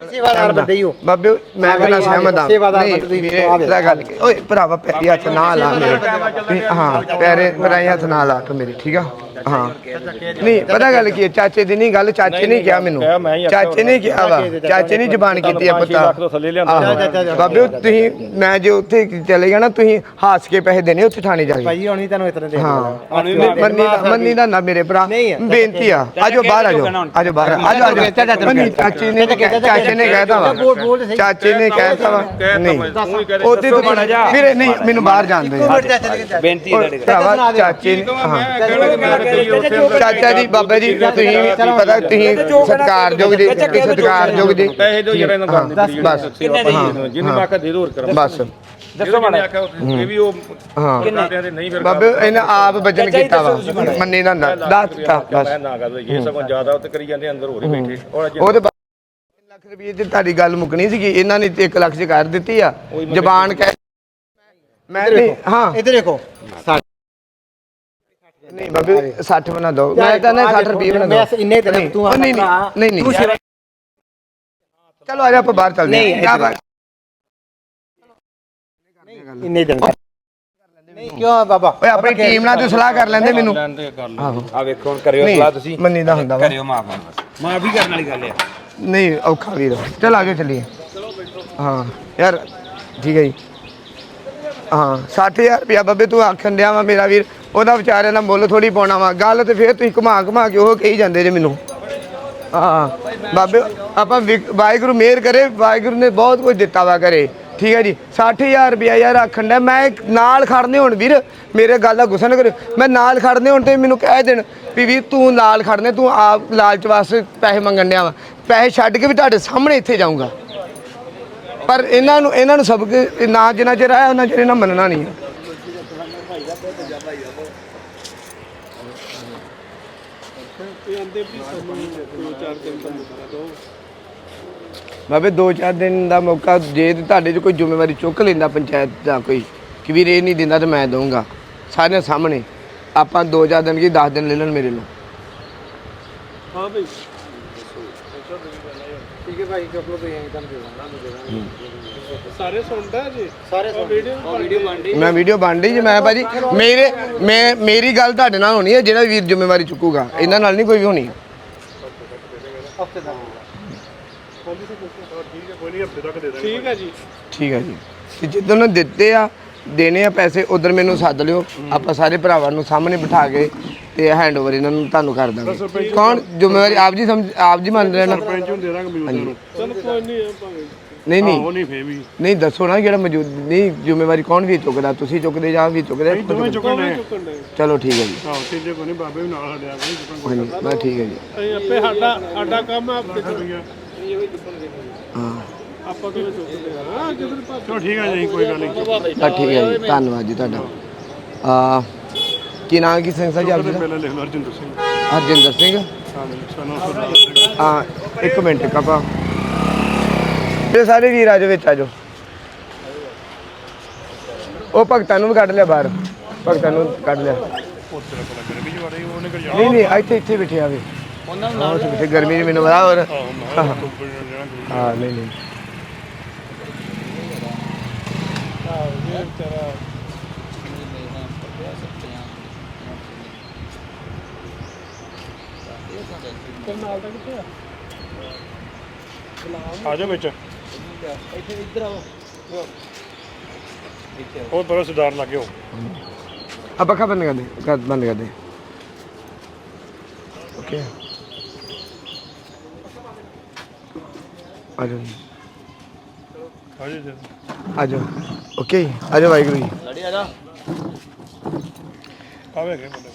ਸੇਵਾਦਾਰ ਬੰਦੇ ਹੀ ਹੋ। ਬਾਬਿਓ ਮੈਂ ਕਹਿੰਦਾ ਸਹਿਮਤ ਹਾਂ। ਸੇਵਾਦਾਰ ਨਹੀਂ ਬੰਦੇ ਤੁਸੀਂ ਵੀਰੇ ਗੱਲ ਕੀ- ਓਏ ਭਰਾਵਾ ਪੈਰੀ ਹੱਥ ਨਾ ਲਾ ਮੇਰੇ। ਤੁਸੀਂ- ਹਾਂ ਪੈਰੇ ਮੇਰਾ ਹੱਥ ਨਾ ਲਾ ਤੂੰ ਮੇਰੇ ਠੀਕ ਆ? ਹਾਂ। ਨਹੀਂ ਪਤਾ ਗੱਲ ਕੀ ਹੈ? ਚਾਚੇ ਦੀ ਨਹੀਂ ਗੱਲ ਚਾਚੇ ਨੇ ਕਿਹਾ ਮੈਨੂੰ। ਚਾਚੇ ਨੇ ਕਿਹਾ ਵਾ। ਚਾਚੇ ਨੇ ਜ਼ਬਾਨ ਕੀਤੀ ਆ ਪੁੱਤਾ। ਬਾਬਿਓ ਤੁਸੀਂ ਮੈਂ ਜੇ ਉੱਥੇ ਚਲੇ ਗਿਆ ਨਾ ਤੁਸੀਂ ਹਾਸ ਕੇ ਪੈਸੇ ਦੇਣੇ ਉੱਥੇ ਥਾਣੇ ਜਾ ਕੇ। ਭਾਈ ਹੁਣ ਵੀ ਤੁਹਾਨੂੰ ਇਤਨੇ ਦੇ ਹਾਂ। ਮੰਨੀ ਦਾ ਮੰਨੀ ਦਾ ਨਾ ਮੇਰੇ ਭਰਾ। ਬੇਨਤੀ ਆ। ਆਜੋ ਬਾਹਰ ਆਜੋ। ਆਜੋ ਬਾਹਰ। ਆਜੋ ਆਜੋ। ਮੰਨੀ ਚਾਚੇ ਨੇ ਚਾਚੇ ਨੇ ਕਹਿਤਾ ਵਾ। ਚਾਚੇ ਨੇ ਕਹਿਤਾ ਵਾ। ਨਹੀਂ। ਉਹਦੇ ਤੋਂ ਵੀਰੇ ਨਹੀਂ ਮੈਨੂੰ ਬਾਹਰ ਜਾਣ ਦੇ। ਬੇਨਤੀ ਚਾਚੇ ਨੇ ਹਾਂ। ਚਾਚਾ ਜੀ ਬਾਬਾ ਜੀ ਤੁਸੀਂ ਪਤਾ ਤੁਸੀਂ ਸਤਿਕਾਰਯੋਗ ਜੀ ਸਤਿਕਾਰਯੋਗ ਜੀ ਪੈਸੇ ਦਿਓ ਯਾਰ ਇਹਨਾਂ ਗੱਲ ਦੀ? ਬਸ ਜਿੰਨੇ ਮੈਂ ਆਖਿਆ ਦੇ ਦੋ ਹੋਰ ਕਰਾਂ। ਬਸ। ਦੱਸੋ ਮੈਂ ਆਖਿਆ ਇਹ ਵੀ ਉਹ ਹਾਂ। ਕਿੰਨੇ ਦੇ? ਨਹੀਂ ਫਿਰ ਬਾਬੇ ਇਹਨੇ ਆਪ ਵਚਨ ਕੀਤਾ ਵਾ। ਮੰਨੀ ਦਾ ਨਾ ਦੱਸ ਬਸ। ਮੈਂ ਨਾ ਗੱਲ ਇਹ ਸਗੋਂ ਜ਼ਿਆਦਾ ਉੱਤੇ ਕਰੀ ਜਾਂਦੇ ਅੰਦਰ ਹੋਰ ਹੀ ਬੈਠੇ। ਔਰ ਲੱਖ ਰੁਪਏ ਦੀ ਤੁਹਾਡੀ ਗੱਲ ਮੁੱਕਣੀ ਸੀਗੀ ਇਹਨਾਂ ਨੇ 1 ਲੱਖ ਚ ਕਰ ਦਿੱਤੀ ਆ। ਜ਼ਬਾਨ ਕਹਿ ਮੈਂ ਨਹੀਂ ਹਾਂ। ਇੱਧਰ ਦੇਖੋ। ਨਹੀਂ ਬਾਬੇ 60 ਬਣਾ ਦੋ। ਮੈਂ ਤਾਂ ਨਹੀਂ 60 ਰੁਪਏ ਬਣਾ ਦੋ। ਮੈਂ ਇੰਨੇ ਦਿਨ ਤੂੰ ਉਹ ਨਹੀਂ ਨਹੀਂ ਨਹੀਂ ਨਹੀਂ। ਚਲੋ ਆ ਜਾ ਆਪਾਂ ਬਾਹਰ ਚੱਲਦੇ ਹਾਂ। ਕਿਆ ਬਾਤ ਇੰਨੇ ਦਿਨ ਕਿਉਂ ਬਾਬਾ? ਓਏ ਆਪਣੀ ਟੀਮ ਨਾਲ ਤੂੰ ਸਲਾਹ ਕਰ ਲੈਂਦੇ ਮੈਨੂੰ। ਆਹੋ। ਆ ਵੇਖੋ ਹੁਣ ਕਰਿਓ ਨਹੀਂ ਸਲਾਹ ਤੁਸੀਂ। ਮੰਨੀ ਦਾ ਹੁੰਦਾ ਵਾ। ਕਰਿਓ ਮਾਫ ਮਾਫੀ ਕਰਨ ਵਾਲੀ ਗੱਲ ਆ। ਨਹੀਂ ਔਖਾ ਵੀਰ ਚਲ ਆਗੇ ਚੱਲੀਏ। ਹਾਂ ਯਾਰ ਠੀਕ ਹੈ ਜੀ। ਹਾਂ 60000 ਰੁਪਇਆ ਬੱਬੇ ਤੂੰ ਆਖਣ ਡਿਆ ਵਾ ਮੇਰਾ ਵੀਰ। ਉਹਦਾ ਵਿਚਾਰਿਆਂ ਦਾ ਮੁੱਲ ਥੋੜੀ ਪਾਉਣਾ ਵਾ। ਗੱਲ ਤੇ ਫੇਰ ਤੁਸੀਂ ਘੁਮਾ ਘੁਮਾ ਕੇ ਉਹ ਕਹੀ ਜਾਂਦੇ ਜੇ ਮੈਨੂੰ। ਹਾਂ, ਬਾਬੇ, ਆਪਾਂ ਵਿਕ- ਵਾਹਿਗੁਰੂ ਮਿਹਰ ਕਰੇ, ਵਾਹਿਗੁਰੂ ਨੇ ਬਹੁਤ ਕੁਝ ਦਿੱਤਾ ਵਾ ਕਰੇ ਠੀਕ ਹੈ ਜੀ 60000 ਰੁਪਇਆ ਯਾਰ ਆਖਣ ਦਾ ਮੈਂ ਨਾਲ ਖੜਨੇ ਹੁਣ ਵੀਰ, ਮੇਰੇ ਗੱਲ ਦਾ ਗੁੱਸਾ ਨਾ ਕਰਿਓ। ਮੈਂ ਨਾਲ ਖੜਨੇ ਹੁਣ ਤੇ ਮੈਨੂੰ ਕਹਿ ਦੇਣ ਵੀ ਵੀਰ, ਤੂੰ ਨਾਲ ਖੜਨੇ, ਤੂੰ ਆਪ ਲਾਲਚ ਵਾਸਤੇ ਪੈਸੇ ਮੰਗਣ ਡਿਆ ਵਾ। ਪੈਸੇ ਛੱਡ ਕੇ ਵੀ ਤੁਹਾਡੇ ਸਾਹਮਣੇ ਇੱਥੇ ਜਾਊਂਗਾ। ਪਰ ਇਹਨਾਂ ਨੂੰ ਇਹਨਾਂ ਨੂੰ ਸਬਕ ਨਾ ਜਿੰਨਾ ਚਿਰ ਆਇਆ, ਉਹਨਾਂ ਚਿਰ ਇਹਨਾਂ ਮੰਨਣਾ ਨਹੀਂ ਹੈ। ਬਾਬੇ, ਦੋ ਚਾਰ ਦਿਨ ਦਾ ਮੌਕਾ ਜੇ ਤੁਹਾਡੇ 'ਚ ਕੋਈ ਜ਼ਿੰਮੇਵਾਰੀ ਚੁੱਕ ਲੈਂਦਾ ਪੰਚਾਇਤ ਦਾ ਕੋਈ ਕਿ ਵੀਰ ਇਹ ਨਹੀਂ ਦਿੰਦਾ ਤੇ ਮੈਂ ਦਊਂਗਾ। ਸਾਰਿਆਂ ਸਾਹਮਣੇ ਆਪਾਂ ਦੋ ਚਾਰ ਦਿਨ ਕੀ 10 ਦਿਨ ਲੈ ਲੈਣ ਮੇਰੇ ਨੂੰ। ਹਾਂ ਬਈ। ਭਾਈ ਚੁੱਕ ਲੋ ਤੁਸੀਂ ਐਂ ਕੰਮ ਦੇ ਦਾਂਗਾ। ਸਾਰੇ ਸੁਣਦਾ ਜੀ? ਸਾਰੇ ਵੀਡੀਓ ਵੀਡੀਓ ਬਣ ਮੈਂ ਵੀਡੀਓ ਬਣ ਰਹੀ ਜੀ ਮੈਂ ਭਾਜੀ ਮੇਰੇ ਮੈਂ ਮੇਰੀ ਗੱਲ ਤੁਹਾਡੇ ਨਾਲ ਹੋਣੀ ਹੈ ਜਿਹੜਾ ਵੀਰ ਜ਼ਿੰਮੇਵਾਰੀ ਚੁੱਕੂਗਾ। ਇਹਨਾਂ ਨਾਲ ਨਹੀਂ ਕੋਈ ਵੀ ਹੋਣੀ। ਹਫ਼ਤੇ ਤੱਕ ਠੀਕ ਹੈ ਜੀ। ਠੀਕ ਹੈ ਜੀ। ਤੇ ਜਿੱਦਣ ਨੂੰ ਦਿੱਤੇ ਆ ਦੇਣੇ ਆ ਪੈਸੇ ਉਧਰ ਮੈਨੂੰ ਸੱਦ ਲਿਓ। ਆਪਾਂ ਸਾਰੇ ਭਰਾਵਾਂ ਨੂੰ ਸਾਹਮਣੇ ਬਿਠਾ ਕੇ ਤੇ ਹੈਂਡਓਵਰ ਇਹਨਾਂ ਨੂੰ ਤੁਹਾਨੂੰ ਕਰ ਦਾਂਗੇ। ਕੌਣ? ਜ਼ਿੰਮੇਵਾਰੀ ਆਪ ਜੀ ਸਮਝ ਆਪ ਜੀ ਮੰਨ ਰਹੇ ਨਾ ਸਰਪੰਚ ਨੂੰ ਦੇ ਦਾਂਗੇ ਮੌਜੂਦਾ ਨੂੰ ਚਲ ਕੋਈ ਨਹੀਂ ਨਹੀਂ ਨਹੀਂ। ਉਹ ਨਹੀਂ ਫੇ ਵੀ। ਨਹੀਂ ਦੱਸੋ ਨਾ ਜਿਹੜਾ ਮੌਜੂਦ ਨਹੀਂ ਜ਼ਿੰਮੇਵਾਰੀ ਕੌਣ ਵੀ ਚੁੱਕਦਾ? ਤੁਸੀਂ ਚੁੱਕਦੇ ਜਾਂ ਵੀ ਚੁੱਕਦੇ? ਦੋਵੇਂ ਚੁੱਕਣ ਚਲੋ ਠੀਕ ਹੈ ਜੀ। ਆਹ ਤੀਜੇ ਕੋਈ ਨਹੀਂ ਬਾਬੇ ਵੀ ਨਾਲ ਹਟਿਆ ਕੋਈ ਚੁੱਕਣ ਹਾਂਜੀ ਬਸ ਠੀਕ ਹੈ ਜੀ। ਅਸੀਂ ਆਪੇ ਸਾਡਾ ਸਾਡਾ ਕੰਮ ਆ। ਆਪੇ ਕੋਈ ਹਾਂ। ਆਪਾਂ ਕਿਵੇਂ ਚੁੱਕਦੇ ਆ ਹਾਂ? ਜਿੱਧਰ ਭਾ- ਚਲੋ ਠੀਕ ਹੈ ਜੀ ਕੋਈ ਗੱਲ ਨਹੀਂ। ਬਸ ਠੀਕ ਹੈ ਜੀ ਧੰਨਵਾਦ ਜੀ ਤੁਹਾਡਾ। ਆ ਕੀ ਨਾਮ ਕੀ ਸਿੰਘ ਸਾਹਿਬ ਜੀ ਪਹਿਲਾਂ ਲਿਖ ਲਓ ਹਰਜਿੰਦਰ ਸਿੰਘ। ਹਰਜਿੰਦਰ ਇੱਕ ਮਿੰਟ ਕਾਪਾ ਇਹ ਸਾਰੇ ਵੀਰ ਆਜੋ ਵਿੱਚ ਆਜੋ ਉਹ ਭਗਤਾਂ ਨੂੰ ਵੀ ਕੱਢ ਲਿਆ ਬਾਹਰ। ਭਗਤਾਂ ਨੂੰ ਕੱਢ ਲਿਆ। ਵੀ ਨਹੀਂ ਨਹੀਂ ਇੱਥੇ ਇੱਥੇ ਬੈਠੇ ਆਵੇ ਉਹਨਾਂ ਨੂੰ ਗਰਮੀ ਦੀ ਮੈਨੂੰ ਬੜਾ ਹੋਰ। ਆਹੋ ਮੈਂ ਕਿਹਾ ਤੂੰ ਜਾਣਾ ਜ਼ਰੂਰੀ। ਹਾਂ ਨਹੀਂ ਨਹੀਂ ਆ ਜਾਓ ਵਿੱਚ। ਉਹ ਬੜਾ ਸਰਦਾਰ ਲੱਗੇ ਹੋ। ਆ ਪੱਖਾ ਬੰਦ ਕਰ ਦੇ ਕਰ ਬੰਦ ਕਰ ਦੇ। ਓਕੇ। ਆ ਜੀ, ਆ ਜੀ। ਆ ਜਾਓ। ਓਕੇ ਆ ਜਾਓ ਵਾਹਿਗੁਰੂ ਜੀ। ਆਵੇ ਗਏ ਬੰਦੇ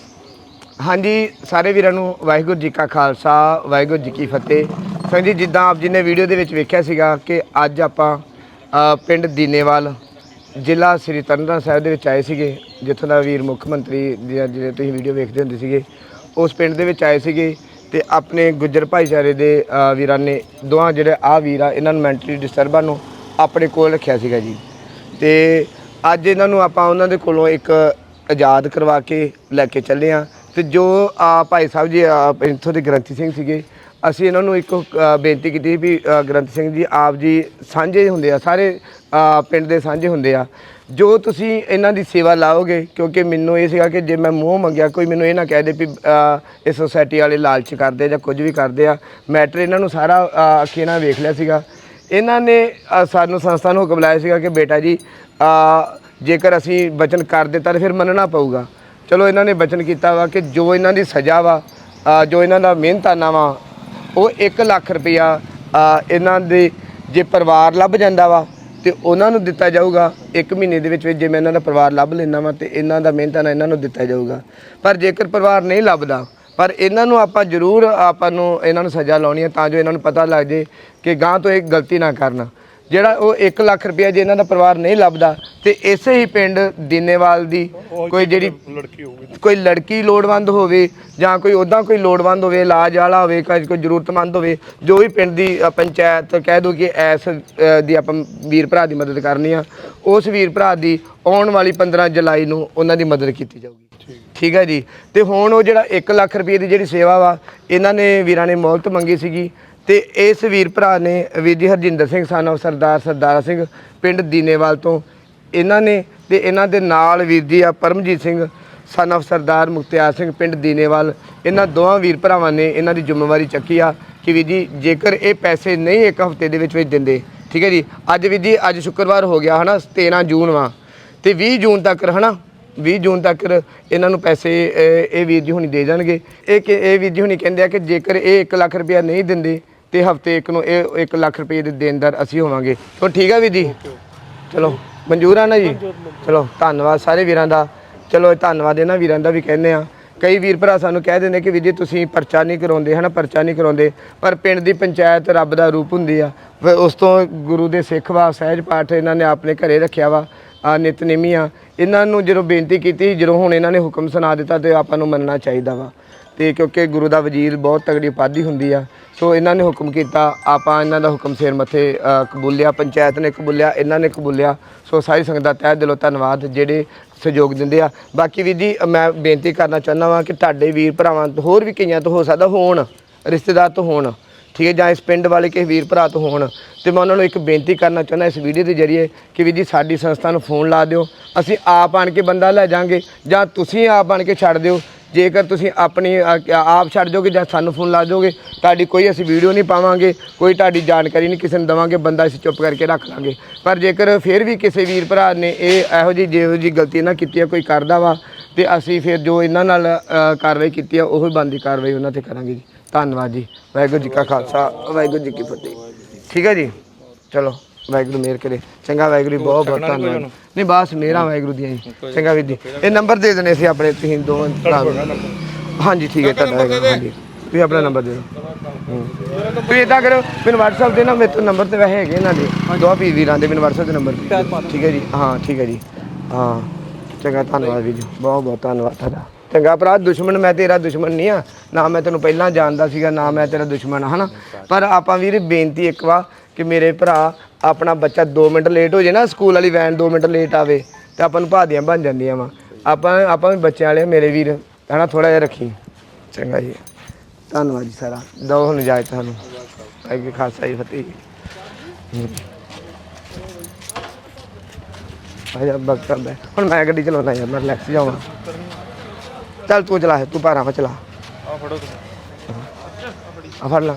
ਹਾਂਜੀ ਸਾਰੇ ਵੀਰਾਂ ਨੂੰ ਵਾਹਿਗੁਰੂ ਜੀ ਕਾ ਖਾਲਸਾ ਵਾਹਿਗੁਰੂ ਜੀ ਕੀ ਫਤਿਹ। ਸੰਗ ਜੀ ਜਿੱਦਾਂ ਆਪ ਜੀ ਨੇ ਵੀਡੀਓ ਦੇ ਵਿੱਚ ਵੇਖਿਆ ਸੀਗਾ ਕਿ ਅੱਜ ਆਪਾਂ ਪਿੰਡ ਦੀਨੇਵਾਲ ਜ਼ਿਲ੍ਹਾ ਸ੍ਰੀ ਤਰਨਤਾਰਨ ਸਾਹਿਬ ਦੇ ਵਿੱਚ ਆਏ ਸੀਗੇ ਜਿੱਥੋਂ ਦਾ ਵੀਰ ਮੁੱਖ ਮੰਤਰੀ ਦੀਆਂ ਜਿਹੜੇ ਤੁਸੀਂ ਵੀਡੀਓ ਵੇਖਦੇ ਹੁੰਦੇ ਸੀਗੇ ਉਸ ਪਿੰਡ ਦੇ ਵਿੱਚ ਆਏ ਸੀਗੇ ਤੇ ਆਪਣੇ ਗੁੱਜਰ ਭਾਈਚਾਰੇ ਦੇ ਵੀਰਾਂ ਨੇ ਦੋਹਾਂ ਜਿਹੜੇ ਆ ਵੀਰ ਆ ਇਹਨਾਂ ਨੂੰ ਮੈਂਟਲੀ ਡਿਸਟਰਬਾਂ ਨੂੰ ਆਪਣੇ ਕੋਲ ਰੱਖਿਆ ਸੀਗਾ ਜੀ। ਤੇ ਅੱਜ ਇਹਨਾਂ ਨੂੰ ਆਪਾਂ ਉਹਨਾਂ ਦੇ ਕੋਲੋਂ ਇੱਕ ਆਜ਼ਾਦ ਕਰਵਾ ਕੇ ਲੈ ਕੇ ਚੱਲੇ ਆ ਤੇ ਜੋ ਆ ਭਾਈ ਸਾਹਿਬ ਜੀ ਇੱਥੋਂ ਦੇ ਗ੍ਰੰਥੀ ਸਿੰਘ ਸੀਗੇ ਅਸੀਂ ਇਹਨਾਂ ਨੂੰ ਇੱਕ ਬੇਨਤੀ ਕੀਤੀ ਸੀ ਵੀ ਗ੍ਰੰਥ ਸਿੰਘ ਜੀ ਆਪ ਜੀ ਸਾਂਝੇ ਹੁੰਦੇ ਆ ਸਾਰੇ ਪਿੰਡ ਦੇ ਸਾਂਝੇ ਹੁੰਦੇ ਆ। ਜੋ ਤੁਸੀਂ ਇਹਨਾਂ ਦੀ ਸੇਵਾ ਲਾਓਗੇ ਕਿਉਂਕਿ ਮੈਨੂੰ ਇਹ ਸੀਗਾ ਕਿ ਜੇ ਮੈਂ ਮੂੰਹ ਮੰਗਿਆ ਕੋਈ ਮੈਨੂੰ ਇਹ ਨਾ ਕਹਿ ਦੇ ਵੀ ਇਹ ਸੋਸਾਇਟੀ ਵਾਲੇ ਲਾਲਚ ਕਰਦੇ ਜਾਂ ਕੁਝ ਵੀ ਕਰਦੇ ਆ। ਮੈਟਰ ਇਹਨਾਂ ਨੂੰ ਸਾਰਾ ਅ, ਅੱਖੀਂ ਨਾਲ ਵੇਖ ਲਿਆ ਸੀਗਾ। ਇਹਨਾਂ ਨੇ ਸਾਨੂੰ ਸੰਸਥਾ ਨੂੰ ਹੁਕਮ ਲਾਇਆ ਸੀਗਾ ਕਿ ਬੇਟਾ ਜੀ ਜੇਕਰ ਅਸੀਂ ਬਚਨ ਕਰ ਦਿੱਤਾ ਤਾਂ ਫਿਰ ਮੰਨਣਾ ਪਊਗਾ। ਚਲੋ ਇਹਨਾਂ ਨੇ ਬਚਨ ਕੀਤਾ ਵਾ ਕਿ ਜੋ ਇਹਨਾਂ ਦੀ ਸਜ਼ਾ ਵਾ ਜੋ ਇਹਨਾਂ ਦਾ ਮਿਹਨਤਾਨਾ ਵਾ, ਉਹ 1 ਲੱਖ ਰੁਪਇਆ ਇਹਨਾਂ ਦੇ ਜੇ ਪਰਿਵਾਰ ਲੱਭ ਜਾਂਦਾ ਵਾ, ਤੇ ਉਹਨਾਂ ਨੂੰ ਦਿੱਤਾ ਜਾਊਗਾ। 1 ਮਹੀਨੇ ਦੇ ਵਿੱਚ ਵਿੱਚ ਜੇ ਮੈਂ ਇਹਨਾਂ ਦਾ ਪਰਿਵਾਰ ਲੱਭ ਲੈਣਾ ਵਾ, ਤੇ ਇਹਨਾਂ ਦਾ ਮਿਹਨਤਾਨਾ ਇਹਨਾਂ ਨੂੰ ਦਿੱਤਾ ਜਾਊਗਾ। ਪਰ ਜੇਕਰ ਪਰਿਵਾਰ ਨਹੀਂ ਲੱਭਦਾ ਪਰ ਇਹਨਾਂ ਨੂੰ ਆਪਾਂ ਜ਼ਰੂਰ ਆਪਾਂ ਨੂੰ ਇਹਨਾਂ ਨੂੰ ਸਜ਼ਾ ਲਾਉਣੀ ਹੈ ਤਾਂ ਜੋ ਇਹਨਾਂ ਨੂੰ ਪਤਾ ਲੱਗ ਜੇ ਕਿ ਗਾਂ ਤੋਂ ਇਹ ਗਲਤੀ ਨਾ ਕਰਨ। ਜਿਹੜਾ ਉਹ 1 ਲੱਖ ਰੁਪਇਆ ਜੇ ਇਹਨਾਂ ਦਾ ਪਰਿਵਾਰ ਨਹੀਂ ਲੱਭਦਾ ਤੇ ਇਸੇ ਹੀ ਪਿੰਡ ਦੀਨੇਵਾਲ ਦੀ ਕੋਈ ਜਿਹੜੀ ਲੜਕੀ ਹੋਊਗੀ ਕੋਈ ਲੜਕੀ ਲੋੜਵੰਦ ਹੋਵੇ ਜਾਂ ਕੋਈ ਉਦਾਂ ਕੋਈ ਲੋੜਵੰਦ ਹੋਵੇ ਇਲਾਜ ਵਾਲਾ ਹੋਵੇ ਕੋਈ ਕੋਈ ਜ਼ਰੂਰਤਮੰਦ ਹੋਵੇ ਜੋ ਵੀ ਪਿੰਡ ਦੀ ਪੰਚਾਇਤ ਕਹਿ ਦੋ ਕਿ ਐਸ ਦੀ ਆਪਾਂ ਵੀਰ ਭਰਾ ਦੀ ਮਦਦ ਕਰਨੀ ਆ ਉਸ ਵੀਰ ਭਰਾ ਦੀ ਆਉਣ ਵਾਲੀ 15 ਜੁਲਾਈ ਨੂੰ ਉਹਨਾਂ ਦੀ ਮਦਦ ਕੀਤੀ ਜਾਊਗੀ। ਠੀਕ ਹੈ ਜੀ। ਤੇ ਹੁਣ ਉਹ ਜਿਹੜਾ 1 ਲੱਖ ਰੁਪਏ ਦੀ ਜਿਹੜੀ ਸੇਵਾ ਵਾ, ਇਹਨਾਂ ਨੇ ਵੀਰਾਂ ਨੇ ਮੌਲਤ ਮੰਗੀ ਸੀਗੀ। ਤੇ ਇਸ ਵੀਰ ਭਰਾ ਨੇ ਵੀਰ ਜੀ ਹਰਜਿੰਦਰ ਸਿੰਘ ਸਾਨੋ ਸਰਦਾਰ ਸਰਦਾਰਾ ਸਿੰਘ, ਪਿੰਡ ਦੀਨੇਵਾਲ ਤੋਂ ਇਹਨਾਂ ਨੇ ਤੇ ਇਹਨਾਂ ਦੇ ਨਾਲ ਵੀਰ ਜੀ ਆ ਪਰਮਜੀਤ ਸਿੰਘ ਸਨ of ਸਰਦਾਰ ਮੁਖਤਿਆਰ ਸਿੰਘ, ਪਿੰਡ ਦੀਨੇਵਾਲ, ਇਹਨਾਂ ਦੋਵਾਂ ਵੀਰ ਭਰਾਵਾਂ ਨੇ ਇਹਨਾਂ ਦੀ ਜ਼ਿੰਮੇਵਾਰੀ ਚੱਕੀ ਆ ਕਿ ਵੀਰ ਜੀ ਜੇਕਰ ਇਹ ਪੈਸੇ ਨਹੀਂ ਇੱਕ ਹਫ਼ਤੇ ਦੇ ਵਿੱਚ ਵਿੱਚ ਦਿੰਦੇ, ਠੀਕ ਹੈ ਜੀ। ਅੱਜ ਵੀਰ ਜੀ ਅੱਜ ਸ਼ੁੱਕਰਵਾਰ ਹੋ ਗਿਆ ਹਨਾ 13 ਜੂਨ ਵਾ। ਤੇ 20 ਜੂਨ ਤੱਕ ਹਨਾ 20 ਜੂਨ ਤੱਕ ਇਹਨਾਂ ਨੂੰ ਪੈਸੇ ਇਹ ਵੀਰ ਜੀ ਹੁਣੀ ਦੇ ਜਾਣਗੇ। ਇਹ ਕਿ ਇਹ ਵੀਰ ਜੀ ਹੁਣੀ ਕਹਿੰਦੇ ਆ ਕਿ ਜੇਕਰ ਇਹ 1 ਲੱਖ ਰੁਪਇਆ ਨਹੀਂ ਦਿੰਦੇ ਤੇ ਹਫ਼ਤੇ ਇੱਕ ਨੂੰ ਇਹ 1 ਲੱਖ ਰੁਪਏ ਦੇ ਦੇਣਦਾਰ ਅਸੀਂ ਹੋਵਾਂਗੇ। ਤਾਂ ਠੀਕ ਆ ਵੀਰ ਜੀ? ਚਲੋ ਮਨਜ਼ੂਰ ਆ ਨਾ ਜੀ? ਚਲੋ ਧੰਨਵਾਦ ਸਾਰੇ ਵੀਰਾਂ ਦਾ। ਚਲੋ ਧੰਨਵਾਦ ਇਹਨਾਂ ਵੀਰਾਂ ਦਾ ਵੀ ਕਹਿੰਦੇ ਆ। ਕਈ ਵੀਰ ਭਰਾ ਸਾਨੂੰ ਕਹਿ ਦਿੰਦੇ ਕਿ ਵੀਰ ਜੀ ਤੁਸੀਂ ਪਰਚਾ ਨਹੀਂ ਕਰਾਉਂਦੇ ਹਨਾ ਪਰਚਾ ਨਹੀਂ ਕਰਾਉਂਦੇ ਪਰ ਪਿੰਡ ਦੀ ਪੰਚਾਇਤ ਰੱਬ ਦਾ ਰੂਪ ਹੁੰਦੀ ਆ। ਉਸ ਤੋਂ ਗੁਰੂ ਦੇ ਸਿੱਖ ਵਾ ਸਹਿਜ ਪਾਠ ਇਹਨਾਂ ਨੇ ਆਪਣੇ ਘਰੇ ਰੱਖਿਆ ਵਾ। ਆ ਨਿਤਨੇਮੀ ਆ। ਇਹਨਾਂ ਨੂੰ ਜਦੋਂ ਬੇਨਤੀ ਕੀਤੀ, ਜਦੋਂ ਹੁਣ ਇਹਨਾਂ ਨੇ ਹੁਕਮ ਸੁਣਾ ਦਿੱਤਾ ਤੇ ਆਪਾਂ ਨੂੰ ਮੰਨਣਾ ਚਾਹੀਦਾ ਵਾ। ਤੇ ਕਿਉਂਕਿ ਗੁਰੂ ਦਾ ਵਜ਼ੀਰ ਬਹੁਤ ਤਗੜੀ ਉਪਾਧੀ ਹੁੰਦੀ ਆ। ਸੋ ਇਹਨਾਂ ਨੇ ਹੁਕਮ ਕੀਤਾ, ਆਪਾਂ ਇਹਨਾਂ ਦਾ ਹੁਕਮ ਸਿਰ ਮੱਥੇ ਕਬੂਲਿਆ, ਪੰਚਾਇਤ ਨੇ ਕਬੂਲਿਆ, ਇਹਨਾਂ ਨੇ ਕਬੂਲਿਆ। ਸੋ ਸਾਰੀ ਸੰਗਤ ਦਾ ਤਹਿ ਦਿਲੋਂ ਧੰਨਵਾਦ, ਜਿਹੜੇ ਸਹਿਯੋਗ ਦਿੰਦੇ ਆ। ਬਾਕੀ ਵੀ ਜੀ ਮੈਂ ਬੇਨਤੀ ਕਰਨਾ ਚਾਹੁੰਦਾ ਵਾਂ ਕਿ ਤੁਹਾਡੇ ਵੀਰ ਭਰਾਵਾਂ ਤੋਂ ਹੋਰ ਵੀ ਕਈਆਂ ਤੋਂ ਹੋ ਸਕਦਾ ਹੋਣ, ਰਿਸ਼ਤੇਦਾਰ ਤੋਂ ਹੋਣ। ਠੀਕ ਹੈ, ਜਾਂ ਇਸ ਪਿੰਡ ਵਾਲੇ ਕਿਸੇ ਵੀਰ ਭਰਾ ਤੋਂ ਹੋਣ, ਤੇ ਮੈਂ ਉਹਨਾਂ ਨੂੰ ਇੱਕ ਬੇਨਤੀ ਕਰਨਾ ਚਾਹੁੰਦਾ ਇਸ ਵੀਡੀਓ ਦੇ ਜ਼ਰੀਏ ਕਿ ਵੀ ਜੀ ਸਾਡੀ ਸੰਸਥਾ ਨੂੰ ਫੋਨ ਲਾ ਦਿਓ। ਅਸੀਂ ਆਪ ਆਣ ਕੇ ਬੰਦਾ ਲੈ ਜਾਾਂਗੇ, ਜਾਂ ਤੁਸੀਂ ਆਪ ਆਣ ਕੇ ਛੱਡ ਦਿਓ। ਜੇਕਰ ਤੁਸੀਂ ਆਪਣੀ ਆਪ ਛੱਡ ਜਾਓਗੇ ਜਾਂ ਸਾਨੂੰ ਫੋਨ ਲਾ ਦਿਓਗੇ, ਤੁਹਾਡੀ ਕੋਈ ਅਸੀਂ ਵੀਡੀਓ ਨਹੀਂ ਪਾਵਾਂਗੇ, ਕੋਈ ਤੁਹਾਡੀ ਜਾਣਕਾਰੀ ਨਹੀਂ ਕਿਸੇ ਨੂੰ ਦਵਾਂਗੇ, ਬੰਦਾ ਅਸੀਂ ਚੁੱਪ ਕਰਕੇ ਰੱਖ ਲਾਂਗੇ। ਪਰ ਜੇਕਰ ਫਿਰ ਵੀ ਕਿਸੇ ਵੀਰ ਭਰਾ ਨੇ ਇਹ ਇਹੋ ਜਿਹੀ, ਜਿਹੋ ਜਿਹੀ ਗਲਤੀ ਨਾ ਕੀਤੀ ਹੈ ਕੋਈ ਕਰਦਾ ਵਾ, ਤੇ ਅਸੀਂ ਫਿਰ ਜੋ ਇਹਨਾਂ ਨਾਲ ਕਾਰਵਾਈ ਕੀਤੀ ਆ, ਉਹ ਬੰਦੀ ਕਾਰਵਾਈ ਉਹਨਾਂ ਤੇ ਕਰਾਂਗੇ ਜੀ। ਧੰਨਵਾਦ ਜੀ। ਵਾਹਿਗੁਰੂ ਜੀ ਕਾ ਖਾਲਸਾ ਵਾਹਿਗੁਰੂ ਜੀ ਕੀ ਫਤਿਹ। ਠੀਕ ਹੈ ਜੀ? ਚਲੋ ਵਾਹਿਗੁਰੂ ਮਿਹਰ ਕਰੇ। ਚੰਗਾ ਵਾਹਿਗੁਰੂ ਜੀ, ਬਹੁਤ ਬਹੁਤ ਧੰਨਵਾਦ। ਨਹੀਂ ਬਸ ਮੇਰਾ ਵਾਹਿਗੁਰੂ ਦੀਆਂ ਜੀ ਚੰਗਾ ਵੀਰ ਜੀ। ਇਹ ਨੰਬਰ ਦੇ ਦੇਣੇ ਸੀ ਆਪਣੇ ਤੁਸੀਂ ਦੋਵਾਂ ਭਰਾ ਨੂੰ। ਹਾਂਜੀ ਠੀਕ ਹੈ ਤੁਹਾਡਾ ਹਾਂਜੀ। ਤੁਸੀਂ ਆਪਣਾ ਨੰਬਰ ਦੇ ਦਿਓ। ਹੂੰ। ਤੁਸੀਂ ਇਦਾਂ ਕਰੋ ਮੈਨੂੰ WhatsApp ਤੇ ਨਾ ਮੇਰੇ ਤੋਂ ਨੰਬਰ ਤੇ ਵੈਸੇ ਹੈਗੇ ਇਹਨਾਂ ਦੇ ਦੋ ਪੀ ਵੀਰਾਂ ਦੇ ਮੈਨੂੰ WhatsApp ਤੇ ਨੰਬਰ ਠੀਕ ਹੈ ਜੀ? ਹਾਂ ਠੀਕ ਹੈ ਜੀ। ਹਾਂ। ਚੰਗਾ ਧੰਨਵਾਦ ਵੀਰ ਜੀ। ਬਹੁਤ ਬਹੁਤ ਧੰਨਵਾਦ ਤੁਹਾਡਾ। ਚੰਗਾ ਭਰਾ ਦੁਸ਼ਮਣ ਮੈਂ ਤੇਰਾ ਦੁਸ਼ਮਣ ਨਹੀਂ ਆ। ਨਾ ਮੈਂ ਤੈਨੂੰ ਪਹਿਲਾਂ ਜਾਣਦਾ ਸੀਗਾ ਨਾ ਮੈਂ ਤੇਰਾ ਦੁਸ਼ਮਣ ਆ ਹਨਾ? ਪਰ ਆਪਾਂ ਵੀਰ ਬੇਨਤੀ ਇੱਕ ਵਾਰ ਕਿ ਮੇਰੇ ਭਰਾ ਆਪਣਾ ਬੱਚਾ 2 ਮਿੰਟ ਲੇਟ ਹੋ ਜੇ ਨਾ ਸਕੂਲ ਵਾਲੀ ਵੈਨ 2 ਮਿੰਟ ਲੇਟ ਆਵੇ ਤੇ ਆਪਾਂ ਨੂੰ ਭਾਦੀਆਂ ਬਣ ਜਾਂਦੀਆਂ ਵਾ। ਆਪਾਂ ਆਪਾਂ ਵੀ ਬੱਚਿਆਂ ਵਾਲੇ ਆ, ਮੇਰੇ ਵੀਰ। ਹਨਾ ਥੋੜਾ ਜਿਹਾ ਰੱਖੀ। ਚੰਗਾ ਜੀ। ਧੰਨਵਾਦ ਜੀ ਸਾਰਾ। ਦੋ ਹੁਣ ਇਜਾਜ਼ਤ ਤੁਹਾਨੂੰ। ਅੱਗੇ ਖਾਲਸਾ ਜੀ ਫਤਿਹ। ਜੀ ਆਇਆ ਬਸ ਹੁਣ ਮੈਂ ਗੱਡੀ ਚਲਾਉਣਾ ਯਾਰ ਮੈਂ ਰਿਲੈਕਸ ਜਾਵਾਂ। ਚੱਲ ਤੂੰ ਚਲਾ ਤੂੰ ਭਾਰਾ ਵਾ ਚਲਾ ਆ ਫੜੋ ਆ ਫੜ ਲਾ।